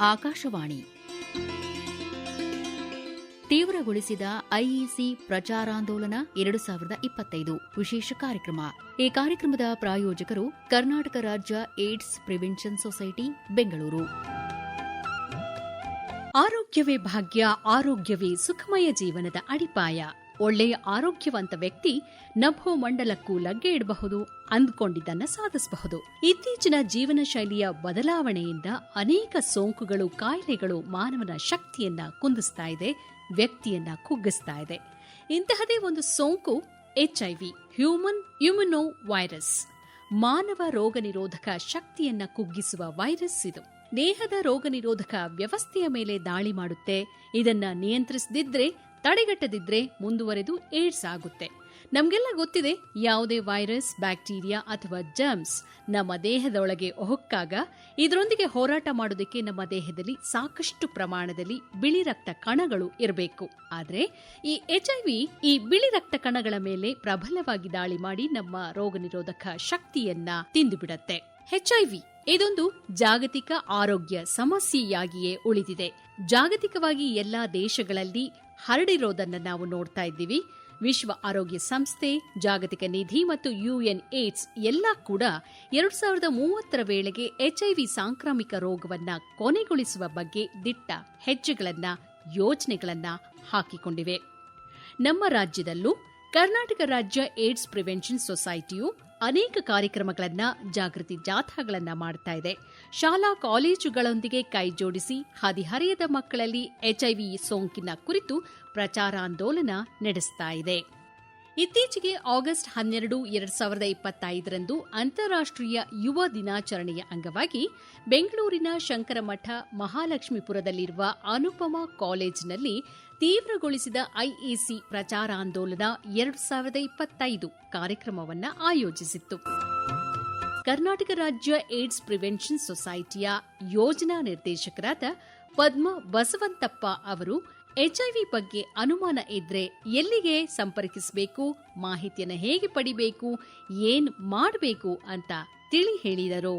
Akashvani. ತೀವ್ರಗೊಳಿಸಿದ IEC ಪ್ರಚಾರಾಂದೋಲನ ಎರಡು ಸಾವಿರದ ಇಪ್ಪತ್ತೈದು. ವಿಶೇಷ ಕಾರ್ಯಕ್ರಮ. ಈ ಕಾರ್ಯಕ್ರಮದ ಪ್ರಾಯೋಜಕರು ಕರ್ನಾಟಕ ರಾಜ್ಯ ಏಡ್ಸ್ ಪ್ರಿವೆನ್ಷನ್ ಸೊಸೈಟಿ, ಬೆಂಗಳೂರು. ಆರೋಗ್ಯವೇ ಭಾಗ್ಯ, ಆರೋಗ್ಯವೇ ಸುಖಮಯ ಜೀವನದ ಅಡಿಪಾಯ. ಒಳ್ಳೆಯ ಆರೋಗ್ಯವಂತ ವ್ಯಕ್ತಿ ನಭೋ ಮಂಡಲಕ್ಕೂ ಲಗ್ಗೆ ಇಡಬಹುದು, ಅಂದ್ಕೊಂಡಿದ್ದನ್ನ ಸಾಧಿಸಬಹುದು. ಇತ್ತೀಚಿನ ಜೀವನ ಶೈಲಿಯ ಬದಲಾವಣೆಯಿಂದ ಅನೇಕ ಸೋಂಕುಗಳು, ಕಾಯಿಲೆಗಳು ಮಾನವನ ಶಕ್ತಿಯನ್ನ ಕುಂದಿಸ್ತಾ ಇದೆ, ವ್ಯಕ್ತಿಯನ್ನ ಕುಗ್ಗಿಸ್ತಾ ಇದೆ. ಇಂತಹದೇ ಒಂದು ಸೋಂಕು ಎಚ್ಐವಿ ಹ್ಯೂಮನ್ ಇಮ್ಯುನೋ ವೈರಸ್ ಮಾನವ ರೋಗ ನಿರೋಧಕ ಶಕ್ತಿಯನ್ನ ಕುಗ್ಗಿಸುವ ವೈರಸ್ ಇದು. ದೇಹದ ರೋಗ ನಿರೋಧಕ ವ್ಯವಸ್ಥೆಯ ಮೇಲೆ ದಾಳಿ ಮಾಡುತ್ತೆ. ಇದನ್ನ ನಿಯಂತ್ರಿಸದಿದ್ರೆ ತಡೆಗಟ್ಟದಿದ್ರೆ ಮುಂದುವರೆದು ಏಡ್ಸ್ ಆಗುತ್ತೆ. ನಮಗೆಲ್ಲ ಗೊತ್ತಿದೆ, ಯಾವುದೇ ವೈರಸ್, ಬ್ಯಾಕ್ಟೀರಿಯಾ ಅಥವಾ ಜರ್ಮ್ಸ್ ನಮ್ಮ ದೇಹದೊಳಗೆ ಒಹಕ್ಕಾಗ ಇದರೊಂದಿಗೆ ಹೋರಾಟ ಮಾಡೋದಕ್ಕೆ ನಮ್ಮ ದೇಹದಲ್ಲಿ ಸಾಕಷ್ಟು ಪ್ರಮಾಣದಲ್ಲಿ ಬಿಳಿ ರಕ್ತ ಕಣಗಳು ಇರಬೇಕು. ಆದರೆ ಈ ಎಚ್ಐವಿ ಈ ಬಿಳಿ ರಕ್ತ ಕಣಗಳ ಮೇಲೆ ಪ್ರಬಲವಾಗಿ ದಾಳಿ ಮಾಡಿ ನಮ್ಮ ರೋಗ ನಿರೋಧಕ ಶಕ್ತಿಯನ್ನ ತಿಂದುಬಿಡತ್ತೆ. ಎಚ್ಐವಿ ಇದೊಂದು ಜಾಗತಿಕ ಆರೋಗ್ಯ ಸಮಸ್ಯೆಯಾಗಿಯೇ ಉಳಿದಿದೆ. ಜಾಗತಿಕವಾಗಿ ಎಲ್ಲಾ ದೇಶಗಳಲ್ಲಿ ಹರಡಿರೋದನ್ನ ನಾವು ನೋಡ್ತಾ ಇದ್ದೀವಿ. ವಿಶ್ವ ಆರೋಗ್ಯ ಸಂಸ್ಥೆ, ಜಾಗತಿಕ ನಿಧಿ ಮತ್ತು ಯುಎನ್ ಏಡ್ಸ್ ಎಲ್ಲ ಕೂಡ ಎರಡು ಸಾವಿರದ ಮೂವತ್ತರ ವೇಳೆಗೆ ಎಚ್ಐವಿ ಸಾಂಕ್ರಾಮಿಕ ರೋಗವನ್ನ ಕೊನೆಗೊಳಿಸುವ ಬಗ್ಗೆ ದಿಟ್ಟ ಹೆಜ್ಜೆಗಳನ್ನು, ಯೋಜನೆಗಳನ್ನು ಹಾಕಿಕೊಂಡಿವೆ. ನಮ್ಮ ರಾಜ್ಯದಲ್ಲೂ ಕರ್ನಾಟಕ ರಾಜ್ಯ ಏಡ್ಸ್ ಪ್ರಿವೆನ್ಷನ್ ಸೊಸೈಟಿಯು ಅನೇಕ ಕಾರ್ಯಕ್ರಮಗಳನ್ನ, ಜಾಗೃತಿ ಜಾಥಾಗಳನ್ನ ಮಾಡ್ತಾ ಇದೆ. ಶಾಲಾ ಕಾಲೇಜುಗಳೊಂದಿಗೆ ಕೈಜೋಡಿಸಿ ಹದಿಹರೆಯದ ಮಕ್ಕಳಲ್ಲಿ ಎಚ್ಐವಿ ಸೋಂಕಿನ ಕುರಿತು ಪ್ರಚಾರಾಂದೋಲನ ನಡೆಸ್ತಾ ಇದೆ. ಇತ್ತೀಚೆಗೆ ಆಗಸ್ಟ್ ಹನ್ನೆರಡು, ಎರಡ್ ಸಾವಿರದ ಇಪ್ಪತ್ತೈದರಂದು ಅಂತಾರಾಷ್ಟ್ರೀಯ ಯುವ ದಿನಾಚರಣೆಯ ಅಂಗವಾಗಿ ಬೆಂಗಳೂರಿನ ಶಂಕರಮಠ ಮಹಾಲಕ್ಷ್ಮೀಪುರದಲ್ಲಿರುವ ಅನುಪಮ ಕಾಲೇಜಿನಲ್ಲಿ ತೀವ್ರಗೊಳಿಸಿದ ಐಇಸಿ ಪ್ರಚಾರಾಂದೋಲನ ಎರಡು ಸಾವಿರದ ಇಪ್ಪತ್ತೈದು ಕಾರ್ಯಕ್ರಮವನ್ನು ಆಯೋಜಿಸಿತ್ತು. ಕರ್ನಾಟಕ ರಾಜ್ಯ ಏಡ್ಸ್ ಪ್ರಿವೆನ್ಷನ್ ಸೊಸೈಟಿಯ ಯೋಜನಾ ನಿರ್ದೇಶಕರಾದ ಪದ್ಮ ಬಸವಂತಪ್ಪ ಅವರು ಎಚ್ಐವಿ ಬಗ್ಗೆ ಅನುಮಾನ ಇದ್ರೆ ಎಲ್ಲಿಗೆ ಸಂಪರ್ಕಿಸಬೇಕು ಮಾಹಿತಿಯನ್ನು ಹೇಗೆ ಪಡಿಬೇಕು ಏನ್ ಮಾಡಬೇಕು ಅಂತ ತಿಳಿ ಹೇಳಿದರು.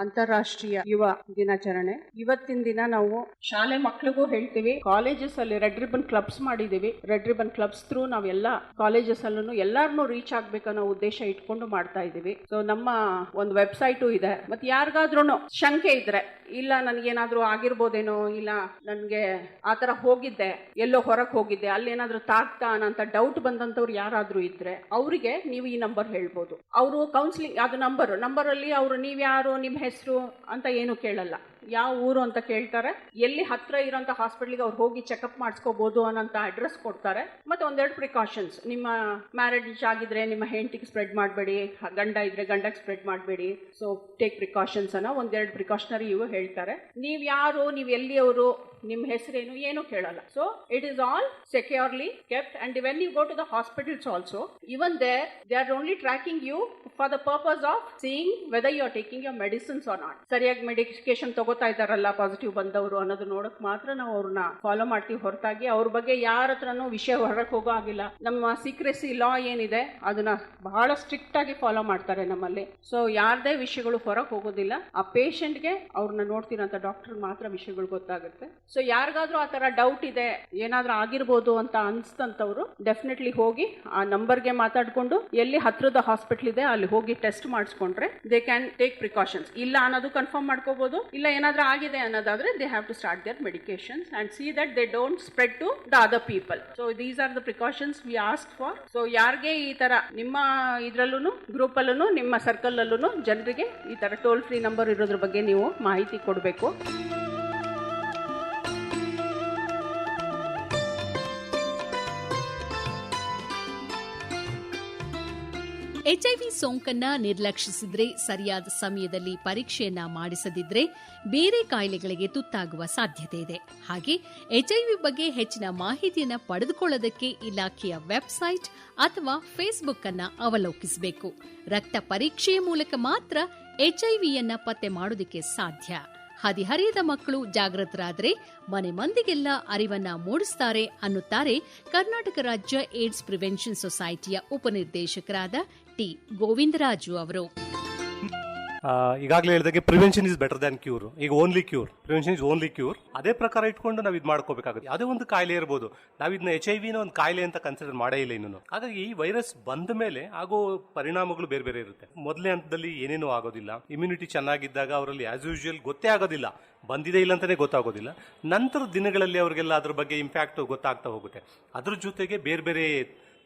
ಅಂತಾರಾಷ್ಟ್ರೀಯ ಯುವ ದಿನಾಚರಣೆ. ಇವತ್ತಿನ ದಿನ ನಾವು ಶಾಲೆ ಮಕ್ಕಳಿಗೂ ಹೇಳ್ತೀವಿ. ಕಾಲೇಜಸ್ ಅಲ್ಲಿ ರೆಡ್ ರಿಬನ್ ಕ್ಲಬ್ಸ್ ಮಾಡಿದೀವಿ ರೆಡ್ ರಿಬನ್ ಕ್ಲಬ್ಸ್ ಥ್ರೂ ನಾವೆಲ್ಲ ಕಾಲೇಜಸ್ ಅಲ್ಲೂ ಎಲ್ಲಾರನ್ನೂ ರೀಚ್ ಆಗ್ಬೇಕನ್ನೋ ಉದ್ದೇಶ ಇಟ್ಕೊಂಡು ಮಾಡ್ತಾ ಇದೀವಿ ಸೊ ನಮ್ಮ ಒಂದು ವೆಬ್ಸೈಟು ಇದೆ. ಮತ್ತೆ ಯಾರಿಗಾದ್ರೂ ಶಂಕೆ ಇದ್ರೆ, ಇಲ್ಲ ನನಗೇನಾದ್ರೂ ಆಗಿರ್ಬೋದೇನೋ, ಇಲ್ಲ ನನಗೆ ಆತರ ಹೋಗಿದ್ದೆ, ಎಲ್ಲೋ ಹೊರಗೆ ಹೋಗಿದ್ದೆ, ಅಲ್ಲೇನಾದ್ರೂ ತಾಕ್ತಾ ಅಂತ ಡೌಟ್ ಬಂದಂಥವ್ರು ಯಾರಾದ್ರೂ ಇದ್ರೆ, ಅವರಿಗೆ ನೀವು ಈ ನಂಬರ್ ಹೇಳ್ಬೋದು. ಅವರು ಕೌನ್ಸಿಲಿಂಗ್ ಅದು ನಂಬರ್ ನಂಬರಲ್ಲಿ ಅವರು ನೀವ್ಯಾರು ನಿಮ್ಮ ಹೆಸರು ಅಂತ ಏನು ಕೇಳಲ್ಲ. ಯಾವ ಊರು ಅಂತ ಕೇಳ್ತಾರೆ. ಎಲ್ಲಿ ಹತ್ರ ಇರೋಂಥ ಹಾಸ್ಪಿಟ್ಲಿಗೆ ಅವ್ರು ಹೋಗಿ ಚೆಕಪ್ ಮಾಡಿಸ್ಕೋಬಹುದು ಅನ್ನೋಂಥ ಅಡ್ರೆಸ್ ಕೊಡ್ತಾರೆ. ಮತ್ತೆ ಒಂದೆರಡು ಪ್ರಿಕಾಷನ್ಸ್ ನಿಮ್ಮ ಮ್ಯಾರೇಜ್ ಆಗಿದ್ರೆ ನಿಮ್ಮ ಹೆಂಡತಿಗೆ ಸ್ಪ್ರೆಡ್ ಮಾಡಬೇಡಿ, ಗಂಡ ಇದ್ರೆ ಗಂಡಕ್ಕೆ ಸ್ಪ್ರೆಡ್ ಮಾಡಬೇಡಿ. ಸೊ ಟೇಕ್ ಪ್ರಿಕಾಷನ್ಸ್ ಅನ್ನೋ ಒಂದೆರಡು ಪ್ರಿಕಾಷನರಿ ಇವು ಹೇಳ್ತಾರೆ. ನೀವು ಯಾರು ನೀವು ಎಲ್ಲಿಯವರು ನಿಮ್ಮ ಹೆಸರೇನು ಏನು ಕೇಳಲ್ಲ. So it is all securely kept and when you go to the hospitals also even there they are only tracking you for the purpose of seeing whether you are taking your medicines or not ಸರಿಯಾಗಿ medication ತಗೋತಾ ಇದ್ದಾರಲ್ಲ positive ಬಂದವರು ಅನ್ನೋದು ನೋಡಕ್ ಮಾತ್ರ ನಾವು ಅವ್ರನ್ನ follow ಮಾಡ್ತೀವಿ. ಹೊರತಾಗಿ ಅವ್ರ ಬಗ್ಗೆ ಯಾರ ಹತ್ರನೂ ವಿಷಯ ಹೊರಕ್ಕೆ ಹೋಗೋ ಆಗಿಲ್ಲ ನಮ್ಮ ಸೀಕ್ರೆಸಿ ಲಾ ಏನಿದೆ, ಅದನ್ನ ಬಹಳ ಸ್ಟ್ರಿಕ್ಟ್ ಆಗಿ ಫಾಲೋ ಮಾಡ್ತಾರೆ ನಮ್ಮಲ್ಲಿ. ಸೊ ಯಾರದೇ ವಿಷಯಗಳು ಹೊರಗೆ ಹೋಗೋದಿಲ್ಲ. ಆ ಪೇಷಂಟ್ಗೆ ಅವ್ರನ್ನ ನೋಡ್ತಿರೋಂಥ ಡಾಕ್ಟರ್ ಮಾತ್ರ ವಿಷಯಗಳು ಗೊತ್ತಾಗುತ್ತೆ. ಸೊ ಯಾರಿಗಾದ್ರೂ ಆ ತರ ಡೌಟ್ ಇದೆ, ಏನಾದರೂ ಆಗಿರ್ಬೋದು ಅಂತ ಅನ್ಸ್ತಂತವ್ರು ಡೆಫಿನೆಟ್ಲಿ ಹೋಗಿ ಆ ನಂಬರ್ಗೆ ಮಾತಾಡ್ಕೊಂಡು ಎಲ್ಲಿ ಹತ್ರದ ಹಾಸ್ಪಿಟಲ್ ಇದೆ ಅಲ್ಲಿ ಹೋಗಿ ಟೆಸ್ಟ್ ಮಾಡಿಸ್ಕೊಂಡ್ರೆ ದೇ ಕ್ಯಾನ್ ಟೇಕ್ ಪ್ರಿಕಾಷನ್ಸ್ ಇಲ್ಲ ಅನ್ನೋದು ಕನ್ಫರ್ಮ್ ಮಾಡ್ಕೋಬಹುದು ಇಲ್ಲ ಏನಾದರೂ ಆಗಿದೆ ಅನ್ನೋದಾದ್ರೆ they have to start their medications and see that they don't spread to the other people so these are the precautions we ask for so ಯಾರಿಗೆ ಈ ತರ ನಿಮ್ಮ ಇದ್ರಲ್ಲೂ ಗ್ರೂಪ್ ಅಲ್ಲೂ ನಿಮ್ಮ ಸರ್ಕಲ್ ಅಲ್ಲೂ ಜನರಿಗೆ ಈ ತರ ಟೋಲ್ ಫ್ರೀ ನಂಬರ್ ಇರೋದ್ರ ಬಗ್ಗೆ ನೀವು ಮಾಹಿತಿ ಕೊಡಬೇಕು. ಎಚ್ಐವಿ ಸೋಂಕನ್ನ ನಿರ್ಲಕ್ಷಿಸಿದ್ರೆ ಸರಿಯಾದ ಸಮಯದಲ್ಲಿ ಪರೀಕ್ಷೆಯನ್ನ ಮಾಡಿಸದಿದ್ರೆ ಬೇರೆ ಕಾಯಿಲೆಗಳಿಗೆ ತುತ್ತಾಗುವ ಸಾಧ್ಯತೆ ಇದೆ. ಹಾಗೆ ಎಚ್ಐವಿ ಬಗ್ಗೆ ಹೆಚ್ಚಿನ ಮಾಹಿತಿಯನ್ನ ಪಡೆದುಕೊಳ್ಳೋದಕ್ಕೆ ಇಲಾಖೆಯ ವೆಬ್ಸೈಟ್ ಅಥವಾ ಫೇಸ್ಬುಕ್ ಅನ್ನ ಅವಲೋಕಿಸಬೇಕು. ರಕ್ತ ಪರೀಕ್ಷೆಯ ಮೂಲಕ ಮಾತ್ರ ಎಚ್ಐವಿಯನ್ನ ಪತ್ತೆ ಮಾಡೋದಕ್ಕೆ ಸಾಧ್ಯ. ಹದಿಹರಿಯದ ಮಕ್ಕಳು ಜಾಗೃತರಾದರೆ ಮನೆ ಮಂದಿಗೆಲ್ಲ ಅರಿವನ್ನ ಮೂಡಿಸ್ತಾರೆ ಅನ್ನುತ್ತಾರೆ ಕರ್ನಾಟಕ ರಾಜ್ಯ ಏಡ್ಸ್ ಪ್ರಿವೆನ್ಷನ್ ಸೊಸೈಟಿಯ ಉಪನಿರ್ದೇಶಕರಾದ ಟಿ ಗೋವಿಂದರಾಜು ಅವರು. ಈಗಾಗಲೇ ಹೇಳಿದಾಗೆ prevention is better than cure ಈಗ only cure prevention is only cure ಅದೇ ಪ್ರಕಾರ ಇಟ್ಕೊಂಡು ನಾವು ಇದು ಮಾಡ್ಕೋಬೇಕಾಗುತ್ತೆ. ಯಾವುದೇ ಒಂದು ಕಾಯಿಲೆ ಇರ್ಬೋದು. ನಾವು ಇದನ್ನ ಎಚ್ ಐ ವಿನ ಒಂದು ಕಾಯಿಲೆ ಅಂತ ಕನ್ಸಿಡರ್ ಮಾಡೇ ಇಲ್ಲ ಇನ್ನೂ ಹಾಗಾಗಿ ಈ ವೈರಸ್ ಬಂದ ಮೇಲೆ ಆಗೋ ಪರಿಣಾಮಗಳು ಬೇರೆ ಬೇರೆ ಇರುತ್ತೆ. ಮೊದಲನೇ ಹಂತದಲ್ಲಿ ಏನೇನೂ ಆಗೋದಿಲ್ಲ. ಇಮ್ಯುನಿಟಿ ಚೆನ್ನಾಗಿದ್ದಾಗ ಅವರಲ್ಲಿ ಆಸ್ ಯೂಶುವಲ್ ಗೊತ್ತೇ ಆಗೋದಿಲ್ಲ. ಬಂದಿದೆ ಇಲ್ಲ ಅಂತಾನೆ ಗೊತ್ತಾಗೋದಿಲ್ಲ. ನಂತರ ದಿನಗಳಲ್ಲಿ ಅವರಿಗೆಲ್ಲ ಅದ್ರ ಬಗ್ಗೆ ಇಂಪ್ಯಾಕ್ಟ್ ಗೊತ್ತಾಗ್ತಾ ಹೋಗುತ್ತೆ. ಅದ್ರ ಜೊತೆಗೆ ಬೇರೆ ಬೇರೆ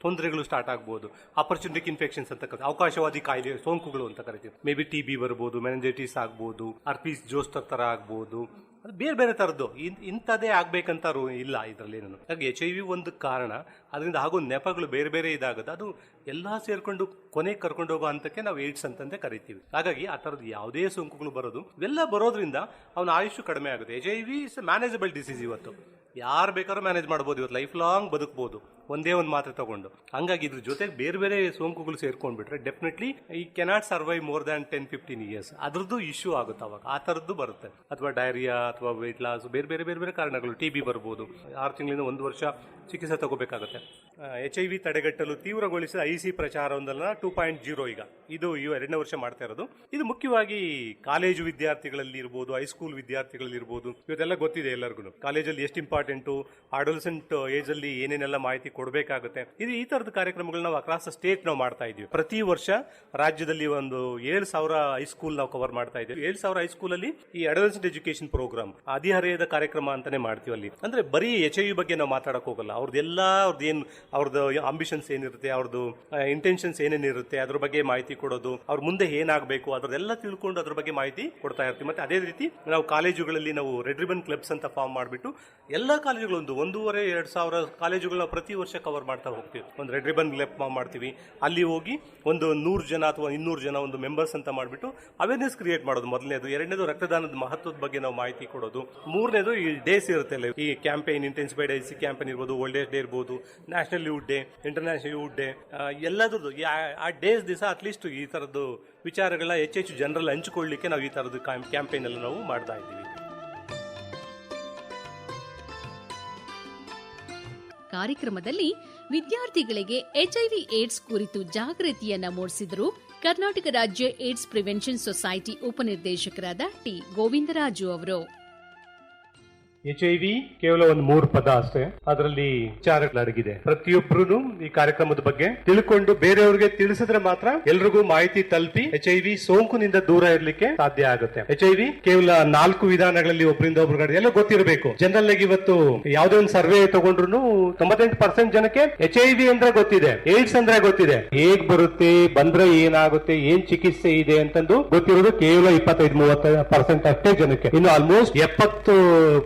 ತೊಂದರೆಗಳು ಸ್ಟಾರ್ಟ್ ಆಗ್ಬೋದು. ಅಪರ್ಚುನಿಟಿಕ್ ಇನ್ಫೆಕ್ಷನ್ಸ್ ಅಂತ ಕರೀತೀವಿ ಅವಕಾಶವಾದಿ ಕಾಯಿಲೆ, ಸೋಂಕುಗಳು ಅಂತ ಕರಿತೀವಿ. ಮೇ ಬಿ ಟಿ ಬಿ ಬರ್ಬೋದು ಮೆನಂಜೈಟಿಸ್ ಆಗ್ಬೋದು ಅರ್ಪೀಸ್ ಜೋಸ್ಟರ್ ತರ ಆಗ್ಬೋದು. ಅದು ಬೇರೆ ಬೇರೆ ಥರದ್ದು ಇಂಥದ್ದೇ ಆಗಬೇಕಂತ ರೂ ಇಲ್ಲ ಇದರಲ್ಲಿ ನಾನು ಹಾಗೆ ಎಚ್ ಐ ವಿ ಒಂದು ಕಾರಣ. ಅದರಿಂದ ಆಗೋ ನೆಪಗಳು ಬೇರೆ ಬೇರೆ ಇದಾಗುತ್ತೆ ಅದು ಎಲ್ಲ ಸೇರಿಕೊಂಡು ಕೊನೆಗೆ ಕರ್ಕೊಂಡು ಹೋಗೋ ಹಂತಕ್ಕೆ ನಾವು ಏಡ್ಸ್ ಅಂತಂದೇ ಕರಿತೀವಿ. ಹಾಗಾಗಿ ಆ ಥರದ್ದು ಯಾವುದೇ ಸೋಂಕುಗಳು ಬರೋದು. ಇವೆಲ್ಲ ಬರೋದ್ರಿಂದ ಅವನ ಆಯುಷ್ಯ ಕಡಿಮೆ ಆಗುತ್ತೆ. H I V is manageable disease ಇವತ್ತು. ಯಾರು ಬೇಕಾದ್ರೂ ಮ್ಯಾನೇಜ್ ಮಾಡ್ಬೋದು. ಇವತ್ತು ಲೈಫ್ ಲಾಂಗ್ ಬದುಕ್ಬೋದು. ಒಂದೇ ಒಂದು ಮಾತ್ರೆ ತಗೊಂಡು. ಹಂಗಾಗಿ ಇದ್ರ ಜೊತೆಗೆ ಬೇರೆ ಬೇರೆ ಸೋಂಕುಗಳು ಸೇರ್ಕೊಂಡ್ಬಿಟ್ರೆ ಡೆಫಿನೆಟ್ಲಿ ಈ cannot survive more than ten fifteen years ಅದ್ರದ್ದು ಇಶ್ಯೂ ಆಗುತ್ತೆ ಅವಾಗ. ಆ ಥರದ್ದು ಬರುತ್ತೆ. ಅಥವಾ ಡಯರಿಯಾ ಅಥವಾ ವೆಯ್ಟ್ ಲಾಸ್ ಬೇರೆ ಬೇರೆ ಬೇರೆ ಬೇರೆ ಕಾರಣಗಳು ಟಿ ಬಿ ಬರ್ಬೋದು. ಆರು ತಿಂಗಳಿಂದ ಒಂದು ವರ್ಷ ಚಿಕಿತ್ಸೆ ತಗೋಬೇಕಾಗುತ್ತೆ. ಎಚ್ ಐ ವಿ ತಡೆಗಟ್ಟಲು ತೀವ್ರಗೊಳಿಸಿದ ಐ ಸಿ ಒಂದಲ್ಲ ಟೂ ಪಾಯಿಂಟ್ ಜೀರೋ ಈಗ. ಇದು ಎರಡನೇ ವರ್ಷ ಮಾಡ್ತಾ ಇರೋದು. ಇದು ಮುಖ್ಯವಾಗಿ ಕಾಲೇಜು ವಿದ್ಯಾರ್ಥಿಗಳಲ್ಲಿ ಇರ್ಬೋದು ಹೈಸ್ಕೂಲ್ ವಿದ್ಯಾರ್ಥಿಗಳಲ್ಲಿ ಇರ್ಬೋದು, ಇವತ್ತೆಲ್ಲ ಗೊತ್ತಿದೆ ಎಲ್ಲರಿಗೂ. ಕಾಲೇಜಲ್ಲಿ ಎಷ್ಟು ಇಂಪಾರ್ಟೆಂಟು ಅಡೋಲ್ಸೆಂಟ್ ಏಜ್ ಅಲ್ಲಿ ಏನೇನೆಲ್ಲ ಮಾಹಿತಿ ಕೊಡಬೇಕಾಗುತ್ತೆ. ಇದು ಈ ತರದ ಕಾರ್ಯಕ್ರಮಗಳನ್ನ ನಾವು ಅಕ್ರಾಸ್ ಸ್ಟೇಟ್ ನಾವು ಮಾಡ್ತಾ ಇದೀವಿ ಪ್ರತಿ ವರ್ಷ ರಾಜ್ಯದಲ್ಲಿ ಒಂದು ಏಳು ಸಾವಿರ ಹೈಸ್ಕೂಲ್ ನಾವು ಕವರ್ ಮಾಡ್ತಾ ಇದ್ದೀವಿ. ಏಳು ಸಾವಿರ ಹೈಸ್ಕೂಲಲ್ಲಿ ಈ ಅಡೋಲ್ಸೆಂಟ್ ಎಜುಕೇಶನ್ ಪ್ರೋಗ್ರಾಮ್ ಹದಿಹರೆಯದ ಕಾರ್ಯಕ್ರಮ ಅಂತಾನೆ ಮಾಡ್ತೀವಿ ಅಲ್ಲಿ. ಅಂದ್ರೆ ಬರೀ ಎಚ್ ಐ ಬಗ್ಗೆ ನಾವು ಮಾತಾಡಕ್ ಹೋಗಲ್ಲ. ಅವ್ರದ್ದೆಲ್ಲ ಅವ್ರದ್ದು ಏನು ಅವ್ರದ್ದು ಆಂಬಿಷನ್ಸ್ ಏನಿರುತ್ತೆ ಅವ್ರದ್ದು ಇಂಟೆನ್ಷನ್ಸ್ ಏನೇನಿರುತ್ತೆ, ಅದ್ರ ಬಗ್ಗೆ ಮಾಹಿತಿ ಕೊಡೋದು, ಅವ್ರ ಮುಂದೆ ಏನಾಗಬೇಕು, ಅದ್ರದ್ದೆಲ್ಲ ತಿಳ್ಕೊಂಡು ಅದ್ರ ಬಗ್ಗೆ ಮಾಹಿತಿ ಕೊಡ್ತಾ ಇರ್ತೀವಿ. ಮತ್ತೆ ಅದೇ ರೀತಿ ನಾವು ಕಾಲೇಜುಗಳಲ್ಲಿ ನಾವು ರೆಡ್ ರಿಬನ್ ಕ್ಲಬ್ಸ್ ಅಂತ ಫಾರ್ಮ್ ಮಾಡಿಬಿಟ್ಟು ಎಲ್ಲ ಕಾಲೇಜುಗಳು ಒಂದು ಒಂದೂವರೆ, ಎರಡು ಸಾವಿರ ಕಾಲೇಜುಗಳನ್ನ ಪ್ರತಿ ವರ್ಷ ಕವರ್ ಮಾಡ್ತಾ ಹೋಗ್ತೀವಿ. ಒಂದು ರೆಡ್ ರಿಬನ್ ಕ್ಲಬ್ ಫಾರ್ಮ್ ಮಾಡ್ತೀವಿ. ಅಲ್ಲಿ ಹೋಗಿ ಒಂದು ನೂರು ಜನ ಅಥವಾ ಇನ್ನೂರು ಜನ ಒಂದು ಮೆಂಬರ್ಸ್ ಅಂತ ಮಾಡಿಬಿಟ್ಟು ಅವೇರ್ನೆಸ್ ಕ್ರಿಯೇಟ್ ಮಾಡೋದು ಮೊದಲನೇದು. ಎರಡನೇದು ರಕ್ತದಾನದ ಮಹತ್ವದ ಬಗ್ಗೆ ನಾವು ಮಾಹಿತಿ ಕೊಡೋದು. ಮೂರನೇದು ಈ ಡೇಸ್ ಇರುತ್ತೆ ಈ campaign intensified I C campaign ಇರ್ಬೋದು ಓಲ್ಡ್ ಏಜ್ ಡೇ ಇರ್ಬೋದು national youth day international youth day ಎಲ್ಲದ್ರದ್ದು ಆ ಡೇಸ್ ದಿವಸ ಅಟ್ಲೀಸ್ಟ್ ಈ ಥರದ್ದು ವಿಚಾರಗಳ ಹೆಚ್ಚೆಚ್ಚು ಜನರಲ್ಲಿ ಹಂಚಿಕೊಳ್ಳಿಕ್ಕೆ ನಾವು ಈ ಥರದ್ದು ಕ್ಯಾಂಪೇನ್ ಎಲ್ಲ ನಾವು ಮಾಡ್ತಾ ಇದ್ದೀವಿ. ಕಾರ್ಯಕ್ರಮದಲ್ಲಿ ವಿದ್ಯಾರ್ಥಿಗಳಿಗೆ ಎಚ್ಐವಿ ಏಡ್ಸ್ ಕುರಿತು ಜಾಗೃತಿಯನ್ನ ಮೂಡಿಸಿದರು ಕರ್ನಾಟಕ ರಾಜ್ಯ ಏಡ್ಸ್ ಪ್ರಿವೆನ್ಷನ್ ಸೊಸೈಟಿ ಉಪನಿರ್ದೇಶಕರಾದ ಟಿ. ಗೋವಿಂದರಾಜು ಅವರು. ಎಚ್ ಐ ವಿ ಕೇವಲ ಒಂದು ಮೂರು ಪದ ಅಷ್ಟೇ. ಅದರಲ್ಲಿ ವಿಚಾರಗಳು ಅಡಗಿದೆ. ಪ್ರತಿಯೊಬ್ಬರು ಈ ಕಾರ್ಯಕ್ರಮದ ಬಗ್ಗೆ ತಿಳ್ಕೊಂಡು ಬೇರೆಯವರಿಗೆ ತಿಳಿಸಿದ್ರೆ ಮಾತ್ರ ಎಲ್ರಿಗೂ ಮಾಹಿತಿ ತಲುಪಿ ಎಚ್ ಐ ವಿ ಸೋಂಕಿನಿಂದ ದೂರ ಇರಲಿಕ್ಕೆ ಸಾಧ್ಯ ಆಗುತ್ತೆ. ಎಚ್ ಐ ವಿ ಕೇವಲ ನಾಲ್ಕು ವಿಧಾನಗಳಲ್ಲಿ ಒಬ್ಬರಿಂದ ಒಬ್ರು ಎಲ್ಲ ಗೊತ್ತಿರಬೇಕು. ಜನರಲ್ ಆಗಿ ಇವತ್ತು ಯಾವುದೇ ಒಂದು ಸರ್ವೆ ತಗೊಂಡ್ರು ತೊಂಬತ್ತೆಂಟು ಪರ್ಸೆಂಟ್ ಜನಕ್ಕೆ ಎಚ್ ಐ ವಿ ಅಂದ್ರೆ ಗೊತ್ತಿದೆ. ಏಡ್ಸ್ ಅಂದ್ರೆ ಗೊತ್ತಿದೆ. ಹೇಗ್ ಬರುತ್ತೆ, ಬಂದ್ರೆ ಏನಾಗುತ್ತೆ, ಏನ್ ಚಿಕಿತ್ಸೆ ಇದೆ ಅಂತಂದು ಗೊತ್ತಿರೋದು ಕೇವಲ ಇಪ್ಪತ್ತೈದು, ಮೂವತ್ತ ಪರ್ಸೆಂಟ್ ಅಷ್ಟೇ ಜನಕ್ಕೆ. ಇನ್ನು ಆಲ್ಮೋಸ್ಟ್ ಎಪ್ಪತ್ತು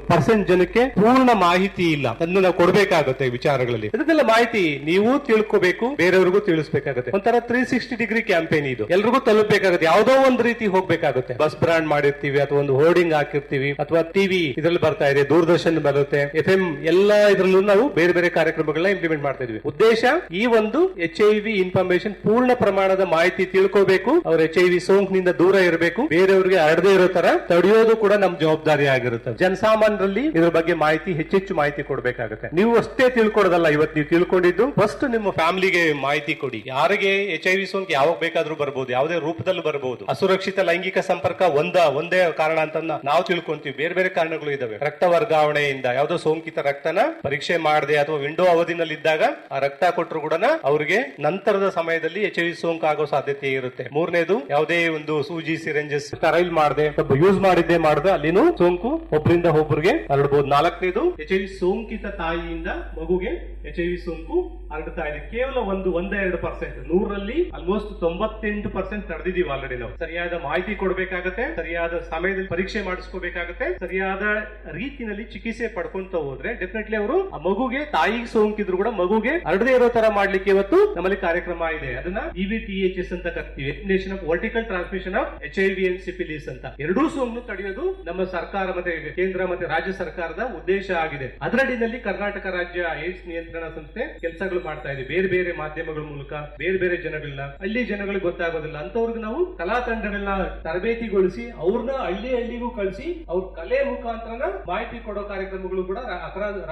ಪರ್ಸೆಂಟ್ ಜನಕ್ಕೆ ಪೂರ್ಣ ಮಾಹಿತಿ ಇಲ್ಲ. ಅದನ್ನ ನಾವು ಕೊಡಬೇಕಾಗುತ್ತೆ ವಿಚಾರಗಳಲ್ಲಿ. ಅದನ್ನೆಲ್ಲ ಮಾಹಿತಿ ನೀವು ತಿಳ್ಕೋಬೇಕು, ಬೇರೆಯವರಿಗೂ ತಿಳಿಸಬೇಕಾಗುತ್ತೆ. ಒಂಥರ ತ್ರೀ ಸಿಕ್ಸ್ಟಿ ಡಿಗ್ರಿ ಕ್ಯಾಂಪೇನ್ ಇದು. ಎಲ್ರಿಗೂ ತಲುಪಬೇಕಾಗುತ್ತೆ. ಯಾವುದೋ ಒಂದು ರೀತಿ ಹೋಗ್ಬೇಕಾಗುತ್ತೆ. ಬಸ್ ಬ್ರಾಂಡ್ ಮಾಡಿರ್ತೀವಿ, ಅಥವಾ ಒಂದು ಹೋರ್ಡಿಂಗ್ ಹಾಕಿರ್ತೀವಿ, ಅಥವಾ ಟಿವಿ ಇದ್ರಲ್ಲಿ ಬರ್ತಾ ಇದೆ, ದೂರದರ್ಶನ ಬರುತ್ತೆ ಎಫ್ ಎಂ ಎಲ್ಲ ಇದ್ರಲ್ಲೂ ನಾವು ಬೇರೆ ಬೇರೆ ಕಾರ್ಯಕ್ರಮಗಳನ್ನ ಇಂಪ್ಲಿಮೆಂಟ್ ಮಾಡ್ತಾ ಇದೀವಿ. ಉದ್ದೇಶ, ಈ ಒಂದು ಎಚ್ ಐ ವಿ ಇನ್ಫಾರ್ಮೇಶನ್ ಪೂರ್ಣ ಪ್ರಮಾಣದ ಮಾಹಿತಿ ತಿಳ್ಕೋಬೇಕು. ಅವ್ರ ಎಚ್ ಐ ವಿ ಸೋಂಕಿನಿಂದ ದೂರ ಇರಬೇಕು. ಬೇರೆಯವರಿಗೆ ಹರಡದೇ ಇರೋ ತರ ತಡೆಯೋದು ಕೂಡ ನಮ್ ಜವಾಬ್ದಾರಿ ಆಗಿರುತ್ತೆ. ಜನಸಾಮಾನ್ಯರಲ್ಲಿ ಇದ್ರ ಬಗ್ಗೆ ಮಾಹಿತಿ ಹೆಚ್ಚೆಚ್ಚು ಮಾಹಿತಿ ಕೊಡಬೇಕಾಗುತ್ತೆ. ನೀವು ಅಷ್ಟೇ ತಿಳ್ಕೊಡೋದಲ್ಲ ಇವತ್ತು ನೀವು ತಿಳ್ಕೊಂಡಿದ್ದು. ಫಸ್ಟ್ ನಿಮ್ಮ ಫ್ಯಾಮಿಲಿಗೆ ಮಾಹಿತಿ ಕೊಡಿ. ಯಾರಿಗೆ ಎಚ್ ಐ ವಿ ಸೋಂಕು ಯಾವಾಗ ಬೇಕಾದ್ರೂ ಬರಬಹುದು ಯಾವುದೇ ರೂಪದಲ್ಲಿ ಬರಬಹುದು ಅಸುರಕ್ಷಿತ ಲೈಂಗಿಕ ಸಂಪರ್ಕ ಒಂದ ಒಂದೇ ಕಾರಣ ಅಂತ ನಾವು ತಿಳ್ಕೊಂತೀವಿ. ಬೇರೆ ಬೇರೆ ಕಾರಣಗಳು ಇದಾವೆ ರಕ್ತ ವರ್ಗಾವಣೆಯಿಂದ ಯಾವುದೋ ಸೋಂಕಿತ ರಕ್ತನ ಪರೀಕ್ಷೆ ಮಾಡದೆ ಅಥವಾ ವಿಂಡೋ ಅವಧಿನಲ್ಲಿ ಇದ್ದಾಗ ಆ ರಕ್ತ ಕೊಟ್ಟರು ಕೂಡ ಅವರಿಗೆ ನಂತರದ ಸಮಯದಲ್ಲಿ ಎಚ್ ಐ ವಿ ಸೋಂಕು ಆಗೋ ಸಾಧ್ಯತೆ ಇರುತ್ತೆ. ಮೂರನೇದು ಯಾವುದೇ ಒಂದು ಸೂಜಿ ಸಿರೆಂಜಸ್. ಸ್ಟರೈಲ್ ಮಾಡದೆ ಯೂಸ್ ಮಾಡಿದ್ದೆ ಮಾಡಿದ್ರೆ ಅಲ್ಲಿನೂ ಸೋಂಕು ಒಬ್ಬರಿಂದ ಒಬ್ಬರಿಗೆ ಹರಡಬಹುದು ನಾಲ್ಕನೇದು, ಎಚ್ ಐ ಸೋಂಕಿತ ತಾಯಿಯಿಂದ ಮಗುಗೆ ಎಚ್ ಐ ವಿ ಸೋಂಕು ಹರಡ್ತಾ ಇದೆ. ಕೇವಲ ಒಂದು, ಒಂದೆರಡು ಪರ್ಸೆಂಟ್ ನೂರಲ್ಲಿ ಆಲ್ಮೋಸ್ಟ್ ತೊಂಬತ್ತೆಂಟು ಪರ್ಸೆಂಟ್ ತಡೆದಿದ್ದೀವಿ ಆಲ್ರೆಡಿ ನಾವು. ಸರಿಯಾದ ಮಾಹಿತಿ ಕೊಡಬೇಕಾಗತ್ತೆ, ಸರಿಯಾದ ಸಮಯದಲ್ಲಿ ಪರೀಕ್ಷೆ ಮಾಡಿಸ್ಕೋಬೇಕಾಗತ್ತೆ, ಸರಿಯಾದ ರೀತಿನಲ್ಲಿ ಚಿಕಿತ್ಸೆ ಪಡ್ಕೊಂತ ಹೋದ್ರೆ ಡೆಫಿನೆಟ್ಲಿ ಅವರು ಆ ಮಗುಗೆ, ತಾಯಿಗೆ ಸೋಂಕಿದ್ರು ಕೂಡ ಮಗುಗೆ ಹರಡದೇ ಇರೋ ತರ ಮಾಡ್ಲಿಕ್ಕೆ ಇವತ್ತು ನಮ್ಮಲ್ಲಿ ಕಾರ್ಯಕ್ರಮ ಇದೆ. ಅದನ್ನ ಇವಿ ಎಚ್ ಎಸ್ ಅಂತ ಕರ್ತೀವಿ. Nation of vertical transmission of H I V and syphilis ಅಂತ. ಎರಡೂ ಸೋಂಕು ತಡೆಯೋದು ನಮ್ಮ ಸರ್ಕಾರ ಮತ್ತೆ ಕೇಂದ್ರ ಮತ್ತೆ ರಾಜ್ಯ ರಾಜ್ಯ ಸರ್ಕಾರದ ಉದ್ದೇಶ ಆಗಿದೆ. ಅದರಡಿನಲ್ಲಿ ಕರ್ನಾಟಕ ರಾಜ್ಯ ಏಡ್ಸ್ ನಿಯಂತ್ರಣ ಸಂಸ್ಥೆ ಕೆಲಸಗಳು ಮಾಡ್ತಾ ಇದೆ. ಬೇರೆ ಬೇರೆ ಮಾಧ್ಯಮಗಳ ಮೂಲಕ, ಬೇರೆ ಬೇರೆ ಜನಗಳನ್ನ. ಹಳ್ಳಿ ಜನಗಳಿಗೆ ಗೊತ್ತಾಗೋದಿಲ್ಲ. ಅಂತವ್ರಿಗೆ ನಾವು ಕಲಾ ತಂಡಗಳನ್ನ ತರಬೇತಿಗೊಳಿಸಿ ಅವ್ರನ್ನ ಹಳ್ಳಿ ಹಳ್ಳಿಗೂ ಕಳಿಸಿ, ಅವ್ರ ಕಲೆ ಮುಖಾಂತರನ ಮಾಹಿತಿ ಕೊಡೋ ಕಾರ್ಯಕ್ರಮಗಳು ಕೂಡ